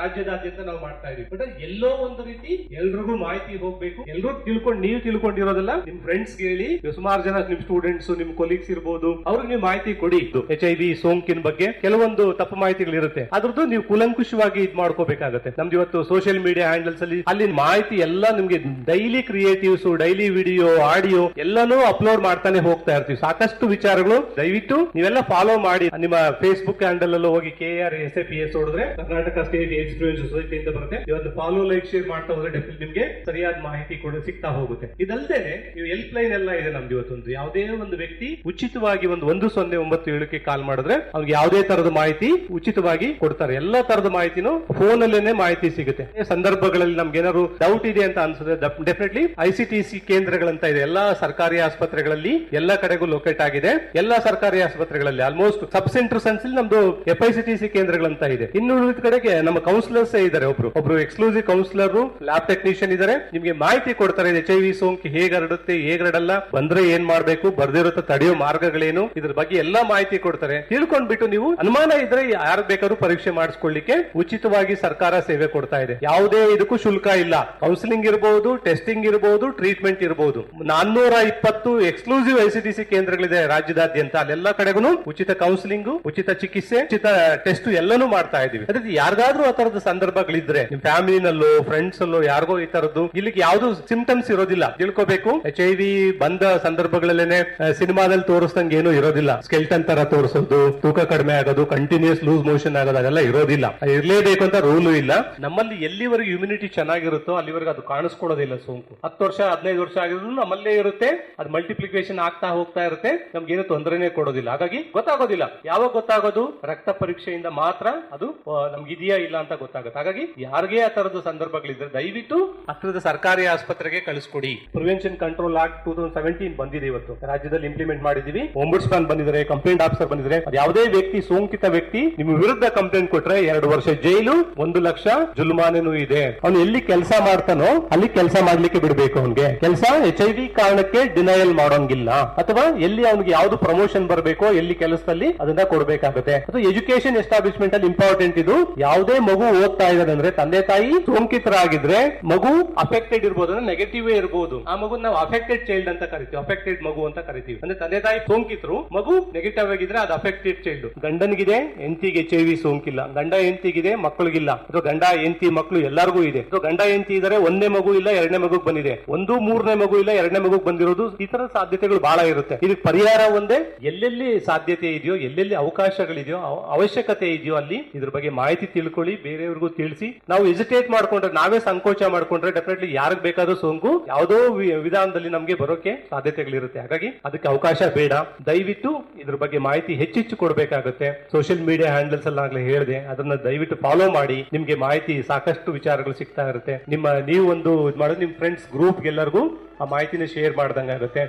ರಾಜ್ಯದಾದ್ಯಂತ ನಾವು ಮಾಡ್ತಾ ಇದೀವಿ. ಬಟ್ ಎಲ್ಲೋ ಒಂದು ರೀತಿ ಎಲ್ರಿಗೂ ಮಾಹಿತಿ ಹೋಗ್ಬೇಕು. ಎಲ್ರು ತಿಳ್ಕೊಂಡು, ನೀವು ತಿಳ್ಕೊಂಡಿರೋದಲ್ಲ ನಿಮ್ ಫ್ರೆಂಡ್ಸ್ ಹೇಳಿ, ಸುಮಾರು ಜನ ನಿಮ್ ಸ್ಟೂಡೆಂಟ್ಸ್ ನಿಮ್ ಕೊಲೀಗ್ಸ್ ಇರ್ಬೋದು, ಅವ್ರಿಗೆ ನೀವು ಮಾಹಿತಿ ಕೊಡಿ. ಎಚ್ ಐ ವಿ ಸೋಂಕಿನ ಬಗ್ಗೆ ಕೆಲವೊಂದು ತಪ್ಪು ಮಾಹಿತಿಗಳಿರುತ್ತೆ. ಅದ್ರದ್ದು ನೀವು ಕುಲಂಕುಷವಾಗಿ ಇದ್ ಮಾಡ್ಕೋಬೇಕಾಗುತ್ತೆ. ನಮ್ದು ಇವತ್ತು ಸೋಷಿಯಲ್ ಮೀಡಿಯಾ ಹ್ಯಾಂಡಲ್ಸ್ ಅಲ್ಲಿ ಅಲ್ಲಿ ಮಾಹಿತಿ ಎಲ್ಲ ನಿಮ್ಗೆ daily creatives daily video audio ಎಲ್ಲಾನು ಅಪ್ಲೋಡ್ ಮಾಡ್ತಾನೆ ಹೋಗ್ತಾ ಇರ್ತೀವಿ. ಸಾಕಷ್ಟು ವಿಚಾರಗಳು, ದಯವಿಟ್ಟು ನೀವೆಲ್ಲ ಫಾಲೋ ಮಾಡಿ. ನಿಮ್ಮ ಫೇಸ್ಬುಕ್ ಹ್ಯಾಂಡಲ್ ಅಲ್ಲೂ ಹೋಗಿ K R S A S ಹೊಡೆದ್ರೆ Karnataka state AIDS prevention society ಅಂತ ಬರುತ್ತೆ. ಇವತ್ತು ಫಾಲೋ ಲೈಕ್ ಶೇರ್ ಮಾಡ್ತಾ ಹೋದ್ರೆ ಡೆಫಿನೆಟ್ ನಿಮ್ಗೆ ಸರಿಯಾದ ಮಾಹಿತಿ ಕೂಡ ಸಿಗ್ತಾ ಹೋಗುತ್ತೆ. ಇದಲ್ಲದೆ ನೀವು ಹೆಲ್ಪ್ ಲೈನ್ ಎಲ್ಲ ಇದೆ ನಮ್ದು ಇವತ್ತೊಂದು ಯಾವುದೇ ಒಂದು ವ್ಯಕ್ತಿ ಉಚಿತವಾಗಿ ಒಂದು ಒಂದು ಸೊನ್ನೆ ಒಂಬತ್ತು ಏಳಕ್ಕೆ ಕಾಲ್ ಮಾಡಿದ್ರೆ ಅವ್ರಿಗೆ ಯಾವುದೇ ತರದ ಮಾಹಿತಿ ಉಚಿತವಾಗಿ ಕೊಡ್ತಾರೆ. ಎಲ್ಲಾ ತರದ ಮಾಹಿತಿನೂ ಫೋನ್ ಅಲ್ಲೇನೆ ಮಾಹಿತಿ ಸಿಗುತ್ತೆ. ಸಂದರ್ಭಗಳಲ್ಲಿ ನಮ್ಗೆ ಏನಾದ್ರು ಡೌಟ್ ಇದೆ ಅಂತ ಅನ್ಸುತ್ತೆ ಡೆಫಿನೆಟ್ಲಿ ಐಸಿಟಿಸಿ ಕೇಂದ್ರಗಳಂತ ಇದೆ. ಎಲ್ಲಾ ಸರ್ಕಾರಿ ಆಸ್ಪತ್ರೆಗಳಲ್ಲಿ ಎಲ್ಲಾ ಕಡೆಗೂ ಲೊಕೇಟ್ ಆಗಿದೆ. ಎಲ್ಲಾ ಸರ್ಕಾರಿ ಆಸ್ಪತ್ರೆಗಳಲ್ಲಿ ಆಲ್ಮೋಸ್ಟ್ ಸಬ್ ಸೆಂಟರ್ ಸೆನ್ಸ್ ನಮ್ದು F I C T C ಕೇಂದ್ರಗಳಂತ ಇದೆ. ಇನ್ನು ಕಡೆಗೆ ನಮ್ಮ ಕೌನ್ಸಿಲರ್ಸ್ ಇದ್ದಾರೆ ಒಬ್ರು. ಒಬ್ರು ಎಕ್ಸ್ಕ್ಲೂಸಿವ್ ಕೌನ್ಸಿಲರ್ ಲ್ಯಾಬ್ ಟೆಕ್ನಿಷಿಯನ್ ಇದ್ದಾರೆ. ನಿಮ್ಗೆ ಮಾಹಿತಿ ಕೊಡ್ತಾರೆ ಎಚ್ ಐ ವಿ ಸೋಂಕು ಹೇಗೆ ಹರಡುತ್ತೆ, ಹೇಗೆ ಹರಡಲ್ಲ, ಬಂದ್ರೆ ಏನ್ ಮಾಡ್ಬೇಕು, ಬರ್ದಿರುತ್ತೆ ತಡೆಯೋ ಮಾರ್ಗಗಳೇನು, ಇದ್ರ ಬಗ್ಗೆ ಎಲ್ಲಾ ಮಾಹಿತಿ ಕೊಡ್ತಾರೆ. ತಿಳ್ಕೊಂಡ್ಬಿಟ್ಟು ನೀವು ಅನುಮಾನ ಇದ್ರೆ ಯಾರು ಬೇಕಾದ್ರೂ ಪರೀಕ್ಷೆ ಮಾಡಿಸ್ಕೊಳ್ಳಿಕ್ಕೆ ಉಚಿತವಾಗಿ ಸರ್ಕಾರ ಸೇವೆ ಕೊಡ್ತಾ ಇದೆ. ಯಾವುದೇ ಇದಕ್ಕೂ ಶುಲ್ಕ ಇಲ್ಲ. ಕೌನ್ಸಿಲಿಂಗ್ ಇರಬಹುದು ಟೆಸ್ಟಿಂಗ್ ಇರಬಹುದು ಟ್ರೀಟ್ಮೆಂಟ್ ಇರಬಹುದು ನಾನ್ನೂರ ಇಪ್ಪತ್ತು ಎಕ್ಸ್ಕ್ಲೂಸಿವ್ ಐಸಿಟಿಸಿ ಕೇಂದ್ರಗಳಿದೆ ರಾಜ್ಯದಾದ್ಯಂತ. ಅಲ್ಲೆಲ್ಲ ಕಡೆಗೂ ಉಚಿತ ಕೌನ್ಸಿಲಿಂಗ್ ಉಚಿತ ಚಿಕಿತ್ಸೆ, ಉಚಿತ ಟೆಸ್ಟ್ ಎಲ್ಲನೂ ಮಾಡ್ತಾ ಇದೀವಿ ಅದಕ್ಕೆ ಯಾರಿಗಾದ್ರೂ ಆ ತರದ ಸಂದರ್ಭಗಳಿದ್ರೆ ನಿಮ್ ಫ್ಯಾಮಿಲಿನಲ್ಲೋ ಫ್ರೆಂಡ್ಸ್ ಅಲ್ಲೋ ಯಾರಿಗೋ ಈ ತರದ್ದು ಇಲ್ಲಿಗೆ ಯಾವ್ದು ಸಿಂಪ್ಟಮ್ಸ್ ಇರೋದಿಲ್ಲ. ತಿಳ್ಕೋಬೇಕು. ಎಚ್ ಐ ವಿ ಬಂದ ಸಂದರ್ಭಗಳಲ್ಲೇನೆ ಸಿನಿಮಾದಲ್ಲಿ ತೋರಿಸ್ದಂಗೆ ಏನು ಇರೋದಿಲ್ಲ. ಸ್ಕೆಲ್ಟನ್ ತರ ತೋರಿಸೋದು, ತೂಕ ಕಡಿಮೆ ಆಗೋದು ಕಂಟಿನ್ಯೂಸ್ ಲೂಸ್ ಮೋಷನ್ ಆಗೋದು ಆಗೋದಾಗಲ್ಲ ಇರೋದಿಲ್ಲ ಇರಲೇಬೇಕು ಅಂತ ರೂಲು ಇಲ್ಲ. ನಮ್ಮಲ್ಲಿ ಎಲ್ಲಿವರೆಗೂ ಇಮ್ಯುನಿಟಿ ಚೆನ್ನಾಗಿರುತ್ತೋ ಅಲ್ಲಿವರೆಗೂ ಅದು ಕಾಣಿಸ್ಕೊಳ್ಳೋದಿಲ್ಲ ಸೋಂಕು. ಹತ್ತು ವರ್ಷ, ಹದಿನೈದು ವರ್ಷ ಆಗಿದ್ರು ನಮ್ಮಲ್ಲೇ ಇರುತ್ತೆ, ಅದು ಮಲ್ಟಿಪ್ಲಿಕೇಶನ್ ಆಗ್ತಾ ಹೋಗ್ತಾ ಇರುತ್ತೆ, ನಮ್ಗೇನು ತೊಂದರೆನೇ ಕೊಡೋದಿಲ್ಲ. ಹಾಗಾಗಿ ಗೊತ್ತಾಗೋದಿಲ್ಲ. ಯಾವಾಗ ಗೊತ್ತಾಗೋದು? ರಕ್ತ ಪರೀಕ್ಷೆಯಿಂದ ಮಾತ್ರ ಅದು ನಮ್ಗೆ ಇದೆಯಾ ಇಲ್ಲ ಅಂತ ಗೊತ್ತಾಗುತ್ತೆ. ಹಾಗಾಗಿ ಯಾರಿಗೆ ಆ ತರದ ಸಂದರ್ಭಗಳಿದ್ರೆ ದಯವಿಟ್ಟು ಹತ್ತಿರದ ಸರ್ಕಾರಿ ಆಸ್ಪತ್ರೆಗೆ ಕಳಿಸ್ಕೊಡಿ. Prevention control act two thousand seventeen ಬಂದಿದೆ ಇವತ್ತು. ರಾಜ್ಯದಲ್ಲಿ ಇಂಪ್ಲಿಮೆಂಟ್ ಮಾಡಿದೀವಿ ಒಂಬುಡ್ಸ್ಮನ್ ಬಂದಿದ್ರೆ ಕಂಪ್ಲೇಂಟ್ ಆಫೀಸರ್ ಬಂದಿದ್ರೆ ಯಾವುದೇ ವ್ಯಕ್ತಿ, ಸೋಂಕಿತ ವ್ಯಕ್ತಿ ನಿಮ್ಮ ವಿರುದ್ಧ ಕಂಪ್ಲೇಂಟ್ ಕೊಟ್ರೆ ಎರಡು ವರ್ಷ ಜೈಲು, ಒಂದು ಲಕ್ಷ ಜುಲ್ಮಾನೆನೂ ಇದೆ. ಅವನು ಎಲ್ಲಿ ಕೆಲಸ ಮಾಡ್ತಾನೋ ಅಲ್ಲಿ ಕೆಲಸ ಮಾಡ್ಲಿಕ್ಕೆ ಬಿಡಬೇಕು ಅವನಿಗೆ. ಕೆಲಸ ಎಚ್ ಐ ವಿ ಕಾರಣಕ್ಕೆ ಡಿನಯಲ್ ಮಾಡೋಂಗಿಲ್ಲ. ಅಥವಾ ಎಲ್ಲಿ ಅವನಿಗೆ ಯಾವ್ದು ಪ್ರಮೋಷನ್ ಬರಬೇಕೋ, ಎಲ್ಲಿ ಕೆಲಸದಲ್ಲಿ ಅದನ್ನ ಕೊಡಬೇಕಾಗುತ್ತೆ. ಅಥವಾ ಎಜುಕೇಶನ್ ಎಸ್ಟಾಬ್ಲಿಷ್ಮೆಂಟ್ ಅಲ್ಲಿ ಇಂಪಾರ್ಟೆಂಟ್ ಇದು. ಯಾವುದೇ ಮಗು ಓದ್ತಾ ಅಂದ್ರೆ ತಂದೆ ತಾಯಿ ಸೋಂಕಿತರಾಗಿದ್ರೆ ಮಗು ಅಫೆಕ್ಟೆಡ್ ಇರ್ಬೋದು ಅಂದ್ರೆ ನೆಗೆಟಿವ್ ಇರಬಹುದು ಆ ಮಗು ನಾವು ಅಫೆಕ್ಟೆಡ್ ಚೈಲ್ಡ್ ಅಂತ ಕರಿತೀವಿ. ಅಫೆಕ್ಟೆಡ್ ಮಗು ಅಂತ ಕರಿತೀವಿ. ಅಂದ್ರೆ ತಂದೆ ತಾಯಿ ಸೋಂಕಿತರು, ಮಗು ನೆಗೆಟಿವ್ ಆಗಿದ್ರೆ ಅದು ಅಫೆಕ್ಟೆಡ್ ಚೈಲ್ಡ್ ಗಂಡನಿಗಿದೆ ಎಂತಿಗೆ ಎಚ್ ಐ ವಿ ಸೋಂಕಿಲ್ಲ. ಗಂಡ ಹೆಂಡತಿಗಿದೆ, ಮಕ್ಕಳಿಗಿಲ್ಲ. ಅಥವಾ ಗಂಡ, ಹೆಂಡತಿ ಮಕ್ಕಳು ಎಲ್ಲರಿಗೂ ಇದೆ. ಅಥವಾ ಗಂಡ, ಹೆಂಡತಿ ಇದ್ದಾರೆ ಒಂದೇ ಮಗು ಇಲ್ಲ, ಎರಡನೇ ಮಗು ಬಂದಿದೆ. ಒಂದು, ಮೂರನೇ ಮಗು ಇಲ್ಲ, ಎರಡನೇ ಮಗು ಬಂದಿರೋದು ಈ ತರ ಸಾಧ್ಯತೆಗಳು ಬಹಳ ಇರುತ್ತೆ. ಇದಕ್ಕೆ ಪರಿಹಾರ ಒಂದೇ? ಎಲ್ಲೆಲ್ಲಿ ಸಾಧ್ಯತೆ ಇದೆಯೋ, ಎಲ್ಲೆಲ್ಲಿ ಅವಕಾಶಗಳಿದೆಯೋ, ಅವ- ಅವಶ್ಯಕತೆ ಇದೆಯೋ ಅಲ್ಲಿ ಇದ್ರ ಬಗ್ಗೆ ಮಾಹಿತಿ ತಿಳ್ಕೊಳ್ಳಿ, ಬೇರೆಯವ್ರಿಗೂ ತಿಳಿಸಿ. ನಾವು ಎಜಿಟೇಟ್ ಮಾಡ್ಕೊಂಡ್ರೆ, ನಾವೇ ಸಂಕೋಚ ಮಾಡ್ಕೊಂಡ್ರೆ ಡೆಫಿನೆಟ್ಲಿ ಯಾರಿಗ್ ಬೇಕಾದ್ರೂ ಸೋಂಕು? ಯಾವುದೋ ವಿಧಾನದಲ್ಲಿ ನಮ್ಗೆ ಬರೋಕೆ ಸಾಧ್ಯತೆಗಳಿರುತ್ತೆ. ಹಾಗಾಗಿ ಅದಕ್ಕೆ ಅವಕಾಶ ಬೇಡ. ದಯವಿಟ್ಟು ಇದ್ರ ಬಗ್ಗೆ ಮಾಹಿತಿ ಹೆಚ್ಚೆಚ್ಚು ಕೊಡಬೇಕಾಗುತ್ತೆ. ಸೋಷಿಯಲ್ ಮೀಡಿಯಾ ಹ್ಯಾಂಡಲ್ಸ್ ಎಲ್ಲ ಆಗ್ಲೇ ಹೇಳಿದೆ, ಅದನ್ನ ದಯವಿಟ್ಟು ಫಾಲೋ ಮಾಡಿ. ನಿಮ್ಗೆ ಮಾಹಿತಿ ಸಾಕಷ್ಟು ವಿಚಾರಗಳು ಸಿಗ್ತಾ ಇರುತ್ತೆ. ನಿಮ್ಮ ನೀವು ಒಂದು ಇದು ಮಾಡೋದು ನಿಮ್ ಫ್ರೆಂಡ್ಸ್ ಗ್ರೂಪ್ ಎಲ್ಲರಿಗೂ ಆ ಮಾಹಿತಿನ ಶೇರ್ ಮಾಡ್ದಂಗಾಗುತ್ತೆ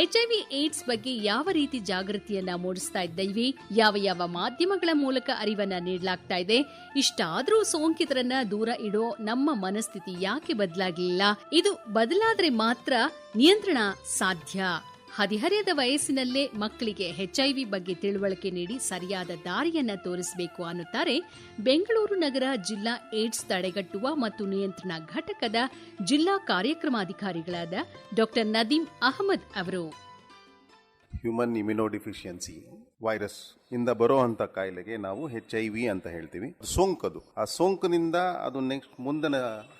ಎಚ್ಐವಿ ಏಡ್ಸ್ ಬಗ್ಗೆ ಯಾವ ರೀತಿ ಜಾಗೃತಿಯನ್ನ ಮೂಡಿಸ್ತಾ ಇದ್ದೀವಿ, ಯಾವ ಯಾವ ಮಾಧ್ಯಮಗಳ ಮೂಲಕ ಅರಿವನ್ನ ನೀಡಲಾಗ್ತಾ ಇದೆ, ಇಷ್ಟಾದ್ರೂ ಸೋಂಕಿತರನ್ನ ದೂರ ಇಡೋ ನಮ್ಮ ಮನಸ್ಥಿತಿ ಯಾಕೆ ಬದಲಾಗಲಿಲ್ಲ, ಇದು ಬದಲಾದ್ರೆ ಮಾತ್ರ ನಿಯಂತ್ರಣ ಸಾಧ್ಯ. ಹದಿಹರೆಯದ ವಯಸ್ಸಿನಲ್ಲೇ ಮಕ್ಕಳಿಗೆ ಎಚ್ಐವಿ ಬಗ್ಗೆ ತಿಳುವಳಿಕೆ ನೀಡಿ ಸರಿಯಾದ ದಾರಿಯನ್ನ ತೋರಿಸಬೇಕು ಅನ್ನುತ್ತಾರೆ ಬೆಂಗಳೂರು ನಗರ ಜಿಲ್ಲಾ ಏಡ್ಸ್ ತಡೆಗಟ್ಟುವ ಮತ್ತು ನಿಯಂತ್ರಣ ಘಟಕದ ಜಿಲ್ಲಾ ಕಾರ್ಯಕ್ರಮಾಧಿಕಾರಿಗಳಾದ ಡಾಕ್ಟರ್ ನದೀಂ ಅಹಮದ್ ಅವರು. ಹ್ಯೂಮನ್ ಇಮ್ಯುನೋಡಿಫಿಷಿಯನ್ಸಿ ವೈರಸ್ ಇಂದ ಬರೋ ಅಂಥ ಕಾಯಿಲೆಗೆ ನಾವು ಹೆಚ್ ಐ ವಿ ಅಂತ ಹೇಳ್ತೀವಿ. ಸೋಂಕದು. ಆ ಸೋಂಕಿನಿಂದ ಅದು ನೆಕ್ಸ್ಟ್ ಮುಂದಿನ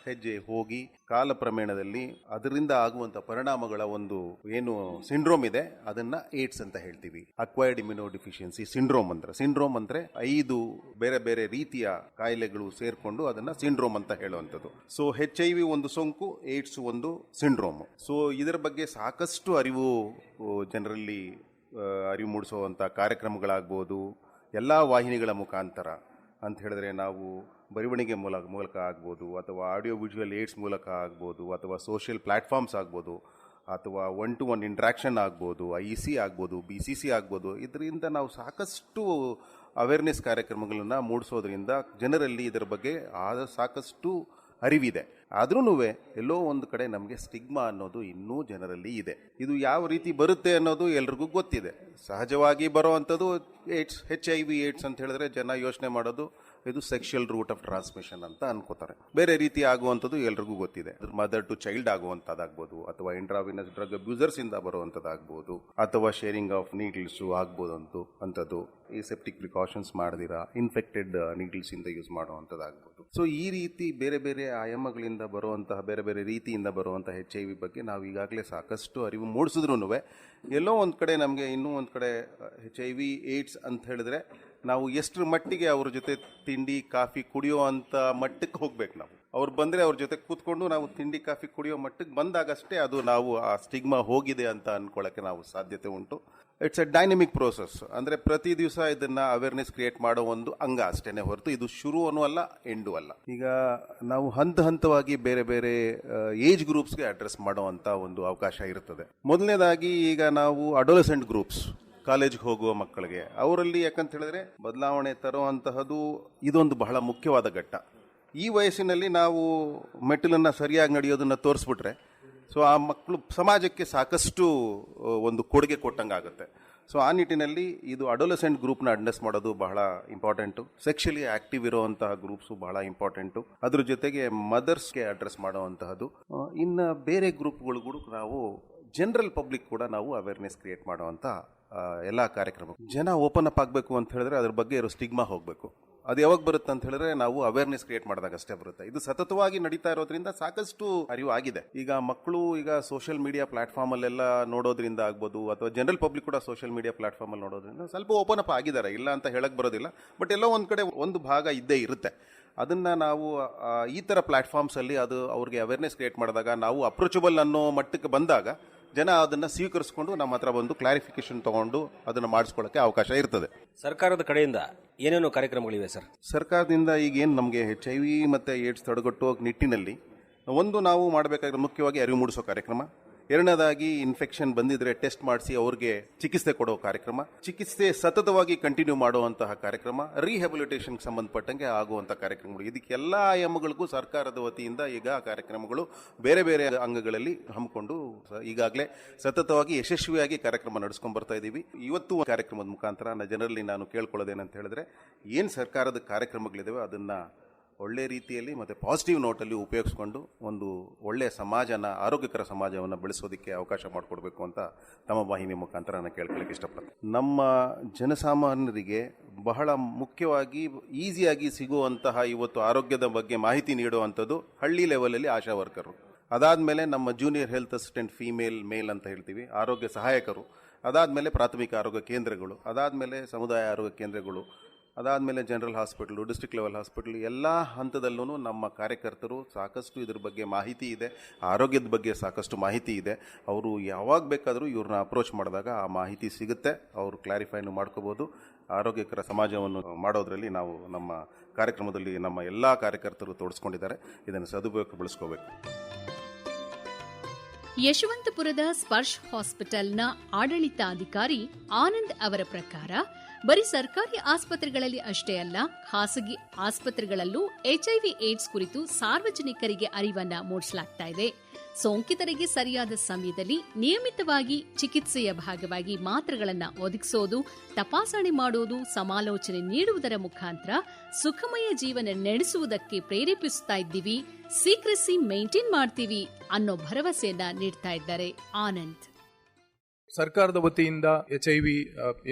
ಹೆಜ್ಜೆ ಹೋಗಿ ಕಾಲ ಪ್ರಮೇಣದಲ್ಲಿ ಅದರಿಂದ ಆಗುವಂತ ಪರಿಣಾಮಗಳ ಒಂದು ಏನು ಸಿಂಡ್ರೋಮ್ ಇದೆ, ಅದನ್ನ ಏಡ್ಸ್ ಅಂತ ಹೇಳ್ತೀವಿ. ಅಕ್ವೈರ್ಡ್ ಇಮ್ಯುನೋ ಡಿಫಿಷಿಯನ್ಸಿ ಸಿಂಡ್ರೋಮ್ ಅಂದ್ರೆ. ಸಿಂಡ್ರೋಮ್ ಅಂದ್ರೆ ಐದು ಬೇರೆ ಬೇರೆ ರೀತಿಯ ಕಾಯಿಲೆಗಳು ಸೇರ್ಕೊಂಡು ಅದನ್ನ ಸಿಂಡ್ರೋಮ್ ಅಂತ ಹೇಳುವಂಥದ್ದು. ಸೊ ಹೆಚ್ ಐ ವಿ ಒಂದು ಸೋಂಕು, ಏಡ್ಸ್ ಒಂದು ಸಿಂಡ್ರೋಮ್. ಸೊ ಇದರ ಬಗ್ಗೆ ಸಾಕಷ್ಟು ಅರಿವು ಜನರಲ್ಲಿ ಅರಿವು ಮೂಡಿಸುವಂಥ ಕಾರ್ಯಕ್ರಮಗಳಾಗ್ಬೋದು, ಎಲ್ಲ ವಾಹಿನಿಗಳ ಮುಖಾಂತರ ಅಂತ ಹೇಳಿದ್ರೆ ನಾವು ಬರವಣಿಗೆ ಮೂಲಕ ಮೂಲಕ ಆಗ್ಬೋದು, ಅಥವಾ ಆಡಿಯೋ ವಿಜುವಲ್ ಏಡ್ಸ್ ಮೂಲಕ ಆಗ್ಬೋದು, ಅಥವಾ ಸೋಷಿಯಲ್ ಪ್ಲಾಟ್ಫಾರ್ಮ್ಸ್ ಆಗ್ಬೋದು, ಅಥವಾ ಒನ್ ಟು ಒನ್ ಇಂಟ್ರಾಕ್ಷನ್ ಆಗ್ಬೋದು ಐ ಸಿ ಆಗ್ಬೋದು ಬಿ ಸಿ ಸಿ ಆಗ್ಬೋದು, ಇದರಿಂದ ನಾವು ಸಾಕಷ್ಟು ಅವೇರ್ನೆಸ್ ಕಾರ್ಯಕ್ರಮಗಳನ್ನು ಮೂಡಿಸೋದ್ರಿಂದ ಜನರಲ್ಲಿ ಇದರ ಬಗ್ಗೆ ಆದ ಸಾಕಷ್ಟು ಅರಿವಿದೆ ಆದ್ರೂ ಎಲ್ಲೋ ಒಂದು ಕಡೆ ನಮಗೆ ಸ್ಟಿಗ್ಮಾ ಅನ್ನೋದು ಇನ್ನೂ ಜನರಲ್ಲಿ ಇದೆ. ಇದು ಯಾವ ರೀತಿ ಬರುತ್ತೆ ಅನ್ನೋದು ಎಲ್ರಿಗೂ ಗೊತ್ತಿದೆ. ಸಹಜವಾಗಿ ಬರೋ ಅಂಥದ್ದು AIDS H I V AIDS ಅಂತ ಹೇಳಿದ್ರೆ ಜನ ಯೋಚನೆ ಮಾಡೋದು ಇದು ಸೆಕ್ಷುಯಲ್ ರೂಟ್ ಆಫ್ ಟ್ರಾನ್ಸ್ಮಿಷನ್ ಅಂತ ಅನ್ಕೋತಾರೆ. ಬೇರೆ ರೀತಿ ಆಗುವಂಥದ್ದು ಎಲ್ರಿಗೂ ಗೊತ್ತಿದೆ. ಮದರ್ ಟು ಚೈಲ್ಡ್ ಆಗುವಂಥದ್ದಾಗ್ಬೋದು, ಅಥವಾ ಇಂಟ್ರಾವಿನಸ್ ಡ್ರಗ್ ಅಬ್ಯೂಸರ್ಸ್ ಇಂದ ಬರುವಂಥದ್ದಾಗ್ಬೋದು, ಅಥವಾ ಶೇರಿಂಗ್ ಆಫ್ ನೀಡ್ಲ್ಸ್ ಆಗ್ಬೋದು ಅಂತೂ ಅಂಥದ್ದು ಈ ಸೆಪ್ಟಿಕ್ ಪ್ರಿಕಾಷನ್ಸ್ ಮಾಡದಿರಾ ಇನ್ಫೆಕ್ಟೆಡ್ ನೀಡ್ಲ್ಸ್ ಇಂದ ಯೂಸ್ ಮಾಡುವಂಥದ್ದಾಗ್ಬೋದು. ಸೊ ಈ ರೀತಿ ಬೇರೆ ಬೇರೆ ಆಯಾಮಗಳಿಂದ ಬರುವಂತಹ, ಬೇರೆ ಬೇರೆ ರೀತಿಯಿಂದ ಬರುವಂತಹ ಎಚ್ ಐ ವಿ ಬಗ್ಗೆ ನಾವು ಈಗಾಗಲೇ ಸಾಕಷ್ಟು ಅರಿವು ಮೂಡಿಸಿದ್ರು ಎಲ್ಲೋ ಒಂದು ಕಡೆ ನಮಗೆ ಇನ್ನೂ ಒಂದು ಕಡೆ ಎಚ್ ಐ ವಿ ಏಡ್ಸ್ ಅಂತ ಹೇಳಿದ್ರೆ ನಾವು ಎಷ್ಟರ ಮಟ್ಟಿಗೆ ಅವ್ರ ಜೊತೆ ತಿಂಡಿ, ಕಾಫಿ ಕುಡಿಯೋ ಅಂತ ಮಟ್ಟಕ್ಕೆ ಹೋಗ್ಬೇಕು ನಾವು. ಅವ್ರು ಬಂದರೆ ಅವ್ರ ಜೊತೆ ಕೂತ್ಕೊಂಡು ನಾವು ತಿಂಡಿ, ಕಾಫಿ ಕುಡಿಯೋ ಮಟ್ಟಕ್ಕೆ ಬಂದಾಗಷ್ಟೇ ಅದು ನಾವು ಆ ಸ್ಟಿಗ್ಮಾ ಹೋಗಿದೆ ಅಂತ ಅನ್ಕೊಳ್ಳೋಕ್ಕೆ ನಾವು ಸಾಧ್ಯತೆ ಉಂಟು. ಇಟ್ಸ್ ಎ ಡೈನಮಿಕ್ ಪ್ರೋಸೆಸ್ ಅಂದರೆ ಪ್ರತಿ ದಿವಸ ಇದನ್ನು ಅವೇರ್ನೆಸ್ ಕ್ರಿಯೇಟ್ ಮಾಡೋ ಒಂದು ಅಂಗ ಅಷ್ಟೇ ಹೊರತು ಇದು ಶುರುವೂ ಅಲ್ಲ, ಎಂಡು ಅಲ್ಲ. ಈಗ ನಾವು ಹಂತ ಹಂತವಾಗಿ ಬೇರೆ ಬೇರೆ ಏಜ್ ಗ್ರೂಪ್ಸ್ಗೆ ಅಡ್ರೆಸ್ ಮಾಡುವಂಥ ಒಂದು ಅವಕಾಶ ಇರುತ್ತದೆ ಮೊದಲನೇದಾಗಿ ಈಗ ನಾವು ಅಡೋಲೆಸೆಂಟ್ ಗ್ರೂಪ್ಸ್ ಕಾಲೇಜ್ಗೆ ಹೋಗುವ ಮಕ್ಕಳಿಗೆ. ಅವರಲ್ಲಿ ಯಾಕಂತ ಹೇಳಿದ್ರೆ ಬದಲಾವಣೆ ತರುವಂತಹದ್ದು ಇದೊಂದು ಬಹಳ ಮುಖ್ಯವಾದ ಘಟ್ಟ. ಈ ವಯಸ್ಸಿನಲ್ಲಿ ನಾವು ಮೆಟ್ಟಿಲನ್ನು ಸರಿಯಾಗಿ ನಡೆಯೋದನ್ನ ತೋರಿಸ್ಬಿಟ್ರೆ, ಸೊ ಆ ಮಕ್ಕಳು ಸಮಾಜಕ್ಕೆ ಸಾಕಷ್ಟು ಒಂದು ಕೊಡುಗೆ ಕೊಟ್ಟಂಗಾಗುತ್ತೆ. ಸೊ ಆ ನಿಟ್ಟಿನಲ್ಲಿ ಇದು ಅಡೋಲಸೆಂಟ್ ಗ್ರೂಪ್ನ ಅಡ್ರೆಸ್ ಮಾಡೋದು ಬಹಳ ಇಂಪಾರ್ಟೆಂಟು. ಸೆಕ್ಷುಲಿ ಆಕ್ಟಿವ್ ಇರುವಂತಹ ಗ್ರೂಪ್ಸು ಬಹಳ ಇಂಪಾರ್ಟೆಂಟು. ಅದ್ರ ಜೊತೆಗೆ ಮದರ್ಸ್ಗೆ ಅಡ್ರೆಸ್ ಮಾಡುವಂತಹದ್ದು. ಇನ್ನು ಬೇರೆ ಗ್ರೂಪ್ಗಳು ಕೂಡ ನಾವು ಜನರಲ್ ಪಬ್ಲಿಕ್ ಕೂಡ ನಾವು ಅವೇರ್ನೆಸ್ ಕ್ರಿಯೇಟ್ ಮಾಡುವಂಥ ಎಲ್ಲ ಕಾರ್ಯಕ್ರಮ ಜನ ಓಪನ್ ಅಪ್ ಆಗಬೇಕು ಅಂತ ಹೇಳಿದ್ರೆ ಅದ್ರ ಬಗ್ಗೆ ಇರೋ ಸ್ಟಿಗ್ಮಾ ಹೋಗಬೇಕು. ಅದು ಯಾವಾಗ ಬರುತ್ತೆ ಅಂತ ಹೇಳಿದ್ರೆ ನಾವು ಅವೇರ್ನೆಸ್ ಕ್ರಿಯೇಟ್ ಮಾಡಿದಾಗ ಅಷ್ಟೇ ಬರುತ್ತೆ. ಇದು ಸತತವಾಗಿ ನಡೀತಾ ಇರೋದ್ರಿಂದ ಸಾಕಷ್ಟು ಅರಿವು ಆಗಿದೆ. ಈಗ ಮಕ್ಕಳು ಈಗ ಸೋಷಿಯಲ್ ಮೀಡಿಯಾ ಪ್ಲಾಟ್ಫಾರ್ಮ್ ಅಲ್ಲೆಲ್ಲ ನೋಡೋದ್ರಿಂದ ಆಗ್ಬೋದು, ಅಥವಾ ಜನರಲ್ ಪಬ್ಲಿಕ್ ಕೂಡ ಸೋಷಿಯಲ್ ಮೀಡಿಯಾ ಪ್ಲಾಟ್ಫಾರ್ಮ್ ಅಲ್ಲಿ ನೋಡೋದ್ರಿಂದ ಸ್ವಲ್ಪ ಓಪನ್ ಅಪ್ ಆಗಿದ್ದಾರೆ. ಇಲ್ಲ ಅಂತ ಹೇಳಕ್ ಬರೋದಿಲ್ಲ ಬಟ್ ಎಲ್ಲೋ ಒಂದ್ ಕಡೆ ಒಂದು ಭಾಗ ಇದ್ದೇ ಇರುತ್ತೆ. ಅದನ್ನ ನಾವು ಈ ತರ ಪ್ಲಾಟ್ಫಾರ್ಮ್ಸ್ ಅಲ್ಲಿ ಅದು ಅವ್ರಿಗೆ ಅವೇರ್ನೆಸ್ ಕ್ರಿಯೇಟ್ ಮಾಡಿದಾಗ, ನಾವು ಅಪ್ರೋಚಬಲ್ ಅನ್ನೋ ಮಟ್ಟಕ್ಕೆ ಬಂದಾಗ ಜನ ಅದನ್ನ ಸ್ವೀಕರಿಸಿಕೊಂಡು ನಮ್ಮ ಹತ್ರ ಬಂದು ಕ್ಲಾರಿಫಿಕೇಶನ್ ತಗೊಂಡು ಅದನ್ನ ಮಾಡಿಸ್ಕೊಳ್ಳಕ್ಕೆ ಅವಕಾಶ ಇರ್ತದೆ. ಸರ್ಕಾರದ ಕಡೆಯಿಂದ ಏನೇನು ಕಾರ್ಯಕ್ರಮಗಳಿವೆ ಸರ್? ಸರ್ಕಾರದಿಂದ ಈಗ ಏನು ನಮಗೆ ಎಚ್ ಐ ವಿ ಮತ್ತು ಏಡ್ಸ್ ತಡೆಗಟ್ಟುವ ನಿಟ್ಟಿನಲ್ಲಿ ಒಂದು ನಾವು ಮಾಡಬೇಕಾಗಿರೋ ಮುಖ್ಯವಾಗಿ ಅರಿವು ಮೂಡಿಸೋ ಕಾರ್ಯಕ್ರಮ ಎರಡನೇದಾಗಿ ಇನ್ಫೆಕ್ಷನ್ ಬಂದಿದ್ರೆ ಟೆಸ್ಟ್ ಮಾಡಿಸಿ ಅವ್ರಿಗೆ ಚಿಕಿತ್ಸೆ ಕೊಡೋ ಕಾರ್ಯಕ್ರಮ. ಚಿಕಿತ್ಸೆ ಸತತವಾಗಿ ಕಂಟಿನ್ಯೂ ಮಾಡುವಂತಹ ಕಾರ್ಯಕ್ರಮ ರಿಹ್ಯಾಬಿಲಿಟೇಷನ್ ಸಂಬಂಧಪಟ್ಟಂಗೆ ಆಗುವಂತಹ ಕಾರ್ಯಕ್ರಮಗಳು. ಇದಕ್ಕೆಲ್ಲ ಆಯಾಮಗಳಿಗೂ ಸರ್ಕಾರದ ವತಿಯಿಂದ ಈಗ ಕಾರ್ಯಕ್ರಮಗಳು ಬೇರೆ ಬೇರೆ ಅಂಗಗಳಲ್ಲಿ ಹಮ್ಮಿಕೊಂಡು ಈಗಾಗಲೇ ಸತತವಾಗಿ ಯಶಸ್ವಿಯಾಗಿ ಕಾರ್ಯಕ್ರಮ ನಡೆಸ್ಕೊಂಡು ಬರ್ತಾ ಇದ್ದೀವಿ ಇವತ್ತು ಕಾರ್ಯಕ್ರಮದ ಮುಖಾಂತರ ನಾನು ಜನರಲ್ಲಿ ನಾನು ಕೇಳ್ಕೊಳ್ಳೋದೇನಂತ ಹೇಳಿದ್ರೆ, ಏನು ಸರ್ಕಾರದ ಕಾರ್ಯಕ್ರಮಗಳಿದಾವೆ ಅದನ್ನ ಒಳ್ಳೆ ರೀತಿಯಲ್ಲಿ ಮತ್ತು ಪಾಸಿಟಿವ್ ನೋಟಲ್ಲಿ ಉಪಯೋಗಿಸ್ಕೊಂಡು ಒಂದು ಒಳ್ಳೆಯ ಸಮಾಜನ, ಆರೋಗ್ಯಕರ ಸಮಾಜವನ್ನು ಬೆಳೆಸೋದಕ್ಕೆ ಅವಕಾಶ ಮಾಡಿಕೊಡ್ಬೇಕು ಅಂತ ತಮ್ಮ ವಾಹಿನಿ ಮುಖಾಂತರ ನಾನು ಕೇಳ್ಕೊಳ್ಳಿಕ್ಕೆ ಇಷ್ಟಪಡ್ತೀನಿ. ನಮ್ಮ ಜನಸಾಮಾನ್ಯರಿಗೆ ಬಹಳ ಮುಖ್ಯವಾಗಿ, ಈಸಿಯಾಗಿ ಸಿಗುವಂತಹ ಇವತ್ತು ಆರೋಗ್ಯದ ಬಗ್ಗೆ ಮಾಹಿತಿ ನೀಡುವಂಥದ್ದು ಹಳ್ಳಿ ಲೆವೆಲಲ್ಲಿ ಆಶಾ ವರ್ಕರು. ಅದಾದಮೇಲೆ ನಮ್ಮ junior health assistant female male ಅಂತ ಹೇಳ್ತೀವಿ, ಆರೋಗ್ಯ ಸಹಾಯಕರು. ಅದಾದಮೇಲೆ ಪ್ರಾಥಮಿಕ ಆರೋಗ್ಯ ಕೇಂದ್ರಗಳು. ಅದಾದಮೇಲೆ ಸಮುದಾಯ ಆರೋಗ್ಯ ಕೇಂದ್ರಗಳು. ಅದಾದಮೇಲೆ general hospital, district level hospital, ಎಲ್ಲ ಹಂತದಲ್ಲೂ ನಮ್ಮ ಕಾರ್ಯಕರ್ತರು ಸಾಕಷ್ಟು ಇದ್ರ ಬಗ್ಗೆ ಮಾಹಿತಿ ಇದೆ. ಆರೋಗ್ಯದ ಬಗ್ಗೆ ಸಾಕಷ್ಟು ಮಾಹಿತಿ ಇದೆ. ಅವರು ಯಾವಾಗ ಬೇಕಾದರೂ ಇವ್ರನ್ನ ಅಪ್ರೋಚ್ ಮಾಡಿದಾಗ ಆ ಮಾಹಿತಿ ಸಿಗುತ್ತೆ. ಅವರು ಕ್ಲಾರಿಫೈನು ಮಾಡ್ಕೋಬೋದು. ಆರೋಗ್ಯಕರ ಸಮಾಜವನ್ನು ಮಾಡೋದ್ರಲ್ಲಿ ನಾವು ನಮ್ಮ ಕಾರ್ಯಕ್ರಮದಲ್ಲಿ ನಮ್ಮ ಎಲ್ಲ ಕಾರ್ಯಕರ್ತರು ತೋಡಿಸ್ಕೊಂಡಿದ್ದಾರೆ ಇದನ್ನು ಸದುಪಯೋಗ ಬಳಸ್ಕೋಬೇಕು ಯಶವಂತಪುರದ ಸ್ಪರ್ಶ್ ಹಾಸ್ಪಿಟಲ್ನ ಆಡಳಿತಾಧಿಕಾರಿ ಆನಂದ್ ಅವರ ಪ್ರಕಾರ ಬರೀ ಸರ್ಕಾರಿ ಆಸ್ಪತ್ರೆಗಳಲ್ಲಿ ಅಷ್ಟೇ ಅಲ್ಲ, ಖಾಸಗಿ ಆಸ್ಪತ್ರೆಗಳಲ್ಲೂ ಎಚ್ಐವಿ ಏಡ್ಸ್ ಕುರಿತು ಸಾರ್ವಜನಿಕರಿಗೆ ಅರಿವನ್ನ ಮೂಡಿಸಲಾಗ್ತಾ ಇದೆ. ಸೋಂಕಿತರಿಗೆ ಸರಿಯಾದ ಸಮಯದಲ್ಲಿ ನಿಯಮಿತವಾಗಿ ಚಿಕಿತ್ಸೆಯ ಭಾಗವಾಗಿ ಮಾತ್ರೆಗಳನ್ನು ಒದಗಿಸೋದು, ತಪಾಸಣೆ ಮಾಡೋದು, ಸಮಾಲೋಚನೆ ನೀಡುವುದರ ಮುಖಾಂತರ ಸುಖಮಯ ಜೀವನ ನಡೆಸುವುದಕ್ಕೆ ಪ್ರೇರೇಪಿಸುತ್ತಾ ಇದ್ದೀವಿ, ಸೀಕ್ರೆಸಿ ಮೇಂಟೈನ್ ಮಾಡ್ತೀವಿ ಅನ್ನೋ ಭರವಸೆಯನ್ನ ನೀಡ್ತಾ ಇದ್ದಾರೆ ಆನಂದ್. ಸರ್ಕಾರದ ವತಿಯಿಂದ ಎಚ್ ಐ ವಿ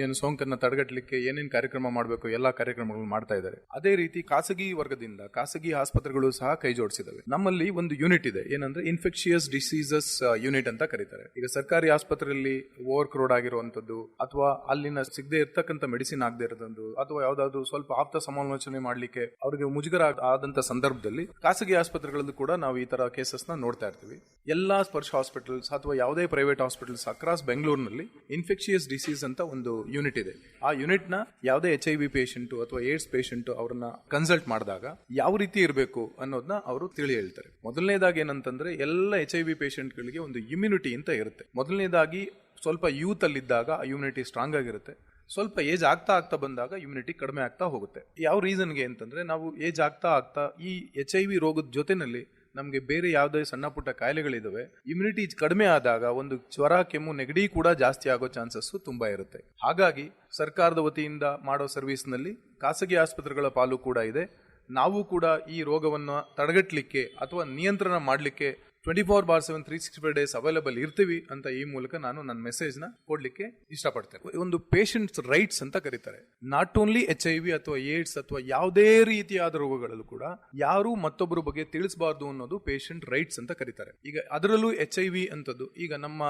ಏನು ಸೋಂಕನ್ನ ತಡೆಗಟ್ಟಲಿಕ್ಕೆ ಏನೇನು ಕಾರ್ಯಕ್ರಮ ಮಾಡಬೇಕು, ಎಲ್ಲ ಕಾರ್ಯಕ್ರಮಗಳನ್ನು ಮಾಡ್ತಾ ಇದ್ದಾರೆ. ಅದೇ ರೀತಿ ಖಾಸಗಿ ವರ್ಗದಿಂದ ಖಾಸಗಿ ಆಸ್ಪತ್ರೆಗಳು ಸಹ ಕೈ ಜೋಡಿಸಿದವೆ. ನಮ್ಮಲ್ಲಿ ಒಂದು ಯೂನಿಟ್ ಇದೆ. ಏನಂದ್ರೆ ಇನ್ಫೆಕ್ಷಿಯಸ್ ಡಿಸೀಸಸ್ ಯೂನಿಟ್ ಅಂತ ಕರೀತಾರೆ. ಈಗ ಸರ್ಕಾರಿ ಆಸ್ಪತ್ರೆಯಲ್ಲಿ ಓವರ್ ಕ್ರೌಡ್ ಆಗಿರುವಂತದ್ದು ಅಥವಾ ಅಲ್ಲಿನ ಸಿಗದೆ ಇರ್ತಕ್ಕಂಥ ಮೆಡಿಸಿನ್ ಆಗದೆ ಇರೋದು ಅಥವಾ ಯಾವ್ದಾದ್ರು ಸ್ವಲ್ಪ ಆಪ್ತ ಸಮಾಲೋಚನೆ ಮಾಡಲಿಕ್ಕೆ ಅವರಿಗೆ ಮುಜುಗರ ಆದಂತ ಸಂದರ್ಭದಲ್ಲಿ ಖಾಸಗಿ ಆಸ್ಪತ್ರೆಗಳಲ್ಲೂ ಕೂಡ ನಾವು ಈ ತರ ಕೇಸಸ್ನ ನೋಡ್ತಾ ಇರ್ತೀವಿ. ಎಲ್ಲಾ ಸ್ಪರ್ಶ ಹಾಸ್ಪಿಟಲ್ಸ್ ಅಥವಾ ಯಾವುದೇ ಪ್ರೈವೇಟ್ ಹಾಸ್ಪಿಟಲ್ಸ್ ಅಕ್ರಾಸ್ ಬೆಂಗಳೂರು ಬ್ಯಾಂಗ್ಳೂರ್ನಲ್ಲಿ ಇನ್ಫೆಕ್ಷಿಯಸ್ ಡಿಸೀಸ್ ಅಂತ ಒಂದು ಯೂನಿಟ್ ಇದೆ. ಆ ಯೂನಿಟ್ನ ಯಾವುದೇ ಎಚ್ ಐ ವಿ ಪೇಷಂಟ್ ಅಥವಾ ಏಡ್ಸ್ ಪೇಷಂಟ್ ಅವ್ರನ್ನ ಕನ್ಸಲ್ಟ್ ಮಾಡಿದಾಗ ಯಾವ ರೀತಿ ಇರಬೇಕು ಅನ್ನೋದನ್ನ ಅವರು ತಿಳಿ ಹೇಳ್ತಾರೆ. ಮೊದಲನೇದಾಗಿ ಏನಂತಂದ್ರೆ ಎಲ್ಲ ಎಚ್ ಐ ವಿ ಗಳಿಗೆ ಒಂದು ಇಮ್ಯುನಿಟಿ ಅಂತ ಇರುತ್ತೆ. ಮೊದಲನೇದಾಗಿ ಸ್ವಲ್ಪ ಯೂತ್ ಅಲ್ಲಿದ್ದಾಗ ಆ ಇಮ್ಯುನಿಟಿ ಸ್ಟ್ರಾಂಗ್ ಆಗಿರುತ್ತೆ. ಸ್ವಲ್ಪ ಏಜ್ ಆಗ್ತಾ ಆಗ್ತಾ ಬಂದಾಗ ಇಮ್ಯುನಿಟಿ ಕಡಿಮೆ ಆಗ್ತಾ ಹೋಗುತ್ತೆ. ಯಾವ ರೀಸನ್ಗೆ ಅಂತಂದ್ರೆ ನಾವು ಏಜ್ ಆಗ್ತಾ ಆಗ್ತಾ ಈ ಎಚ್ ಐ ವಿ ರೋಗದ ಜೊತೆನಲ್ಲಿ ನಮಗೆ ಬೇರೆ ಯಾವುದೇ ಸಣ್ಣ ಪುಟ್ಟ ಕಾಯಿಲೆಗಳಿದ್ದಾವೆ ಇಮ್ಯುನಿಟಿ ಕಡಿಮೆ ಆದಾಗ ಒಂದು ಜ್ವರ, ಕೆಮ್ಮು, ನೆಗಡಿ ಕೂಡ ಜಾಸ್ತಿ ಆಗೋ ಚಾನ್ಸಸ್ ತುಂಬ ಇರುತ್ತೆ. ಹಾಗಾಗಿ ಸರ್ಕಾರದ ವತಿಯಿಂದ ಮಾಡೋ ಸರ್ವಿಸ್ನಲ್ಲಿ ಖಾಸಗಿ ಆಸ್ಪತ್ರೆಗಳ ಪಾಲು ಕೂಡ ಇದೆ. ನಾವು ಕೂಡ ಈ ರೋಗವನ್ನು ತಡೆಗಟ್ಟಲಿಕ್ಕೆ ಅಥವಾ ನಿಯಂತ್ರಣ ಮಾಡಲಿಕ್ಕೆ twenty four bar seven three sixty five days available ಇರ್ತೀವಿ ಅಂತ ಈ ಮೂಲಕ ನಾನು ನನ್ನ ಮೆಸೇಜ್ನ ಕೊಡ್ಲಿಕ್ಕೆ ಇಷ್ಟಪಡ್ತೇನೆ. ಒಂದು ಪೇಷಂಟ್ಸ್ ರೈಟ್ಸ್ ಅಂತ ಕರೀತಾರೆ. Not only H I V ಅಥವಾ ಏಡ್ಸ್ ಅಥವಾ ಯಾವುದೇ ರೀತಿಯಾದ ರೋಗಗಳಲ್ಲೂ ಕೂಡ ಯಾರು ಮತ್ತೊಬ್ಬರ ಬಗ್ಗೆ ತಿಳಿಸಬಾರ್ದು ಅನ್ನೋದು ಪೇಷಂಟ್ ರೈಟ್ಸ್ ಅಂತ ಕರೀತಾರೆ. ಈಗ ಅದರಲ್ಲೂ ಎಚ್ ಐ ವಿ ಅಂತದ್ದು ಈಗ ನಮ್ಮ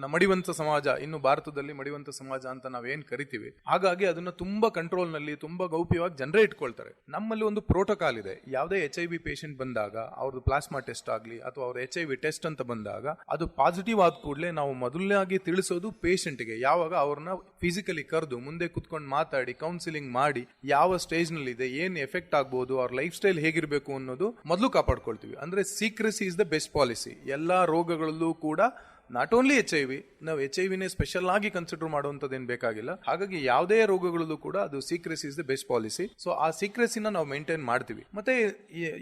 ನಮ್ಮ ಮಡಿವಂತ ಸಮಾಜ, ಇನ್ನು ಭಾರತದಲ್ಲಿ ಮಡಿವಂತ ಸಮಾಜ ಅಂತ ನಾವೇನ್ ಕರಿತೀವಿ, ಹಾಗಾಗಿ ಅದನ್ನ ತುಂಬಾ ಕಂಟ್ರೋಲ್ನಲ್ಲಿ, ತುಂಬಾ ಗೌಪ್ಯವಾಗಿ ಜನರೇ ಇಟ್ಕೊಳ್ತಾರೆ. ನಮ್ಮಲ್ಲಿ ಒಂದು ಪ್ರೋಟೋಕಾಲ್ ಇದೆ. ಯಾವುದೇ ಎಚ್ ಐ ವಿ ಪೇಷಂಟ್ ಬಂದಾಗ ಅವ್ರದ್ದು ಪ್ಲಾಸ್ಮಾ ಟೆಸ್ಟ್ ಆಗಲಿ ಅಥವಾ ಅವ್ರ ಎಚ್ ಐ ವಿ ಟೆಸ್ಟ್ ಅಂತ ಬಂದಾಗ ಅದು ಪಾಸಿಟಿವ್ ಆದ ಕೂಡಲೇ ನಾವು ಮೊದಲನೇ ತಿಳಿಸೋದು ಪೇಷಂಟ್ಗೆ ಯಾವಾಗ ಅವ್ರನ್ನ ಫಿಸಿಕಲಿ ಕರೆದು ಮುಂದೆ ಕುತ್ಕೊಂಡು ಮಾತಾಡಿ ಕೌನ್ಸಿಲಿಂಗ್ ಮಾಡಿ ಯಾವ ಸ್ಟೇಜ್ನಲ್ಲಿ ಇದೆ ಏನ್ ಎಫೆಕ್ಟ್ ಆಗ್ಬಹುದು ಅವ್ರ ಲೈಫ್ ಸ್ಟೈಲ್ ಹೇಗಿರಬೇಕು ಅನ್ನೋದು ಮೊದಲು ಕಾಪಾಡ್ಕೊಳ್ತೀವಿ. ಅಂದ್ರೆ secrecy is the best policy ಎಲ್ಲಾ ರೋಗಗಳಲ್ಲೂ ಕೂಡ not only H I V ನಾವು ಎಚ್ ಐ ವಿನೇ ಸ್ಪೆಷಲ್ ಆಗಿ ಕನ್ಸಿಡರ್ ಏನು ಬೇಕಾಗಿಲ್ಲ. ಹಾಗಾಗಿ ಯಾವುದೇ ರೋಗಗಳಲ್ಲೂ ಕೂಡ ಅದು secrecy is the best policy so ಆ ಸೀಕ್ರೆಸಿನ ನಾವು ಮೇಂಟೈನ್ ಮಾಡ್ತೀವಿ. ಮತ್ತೆ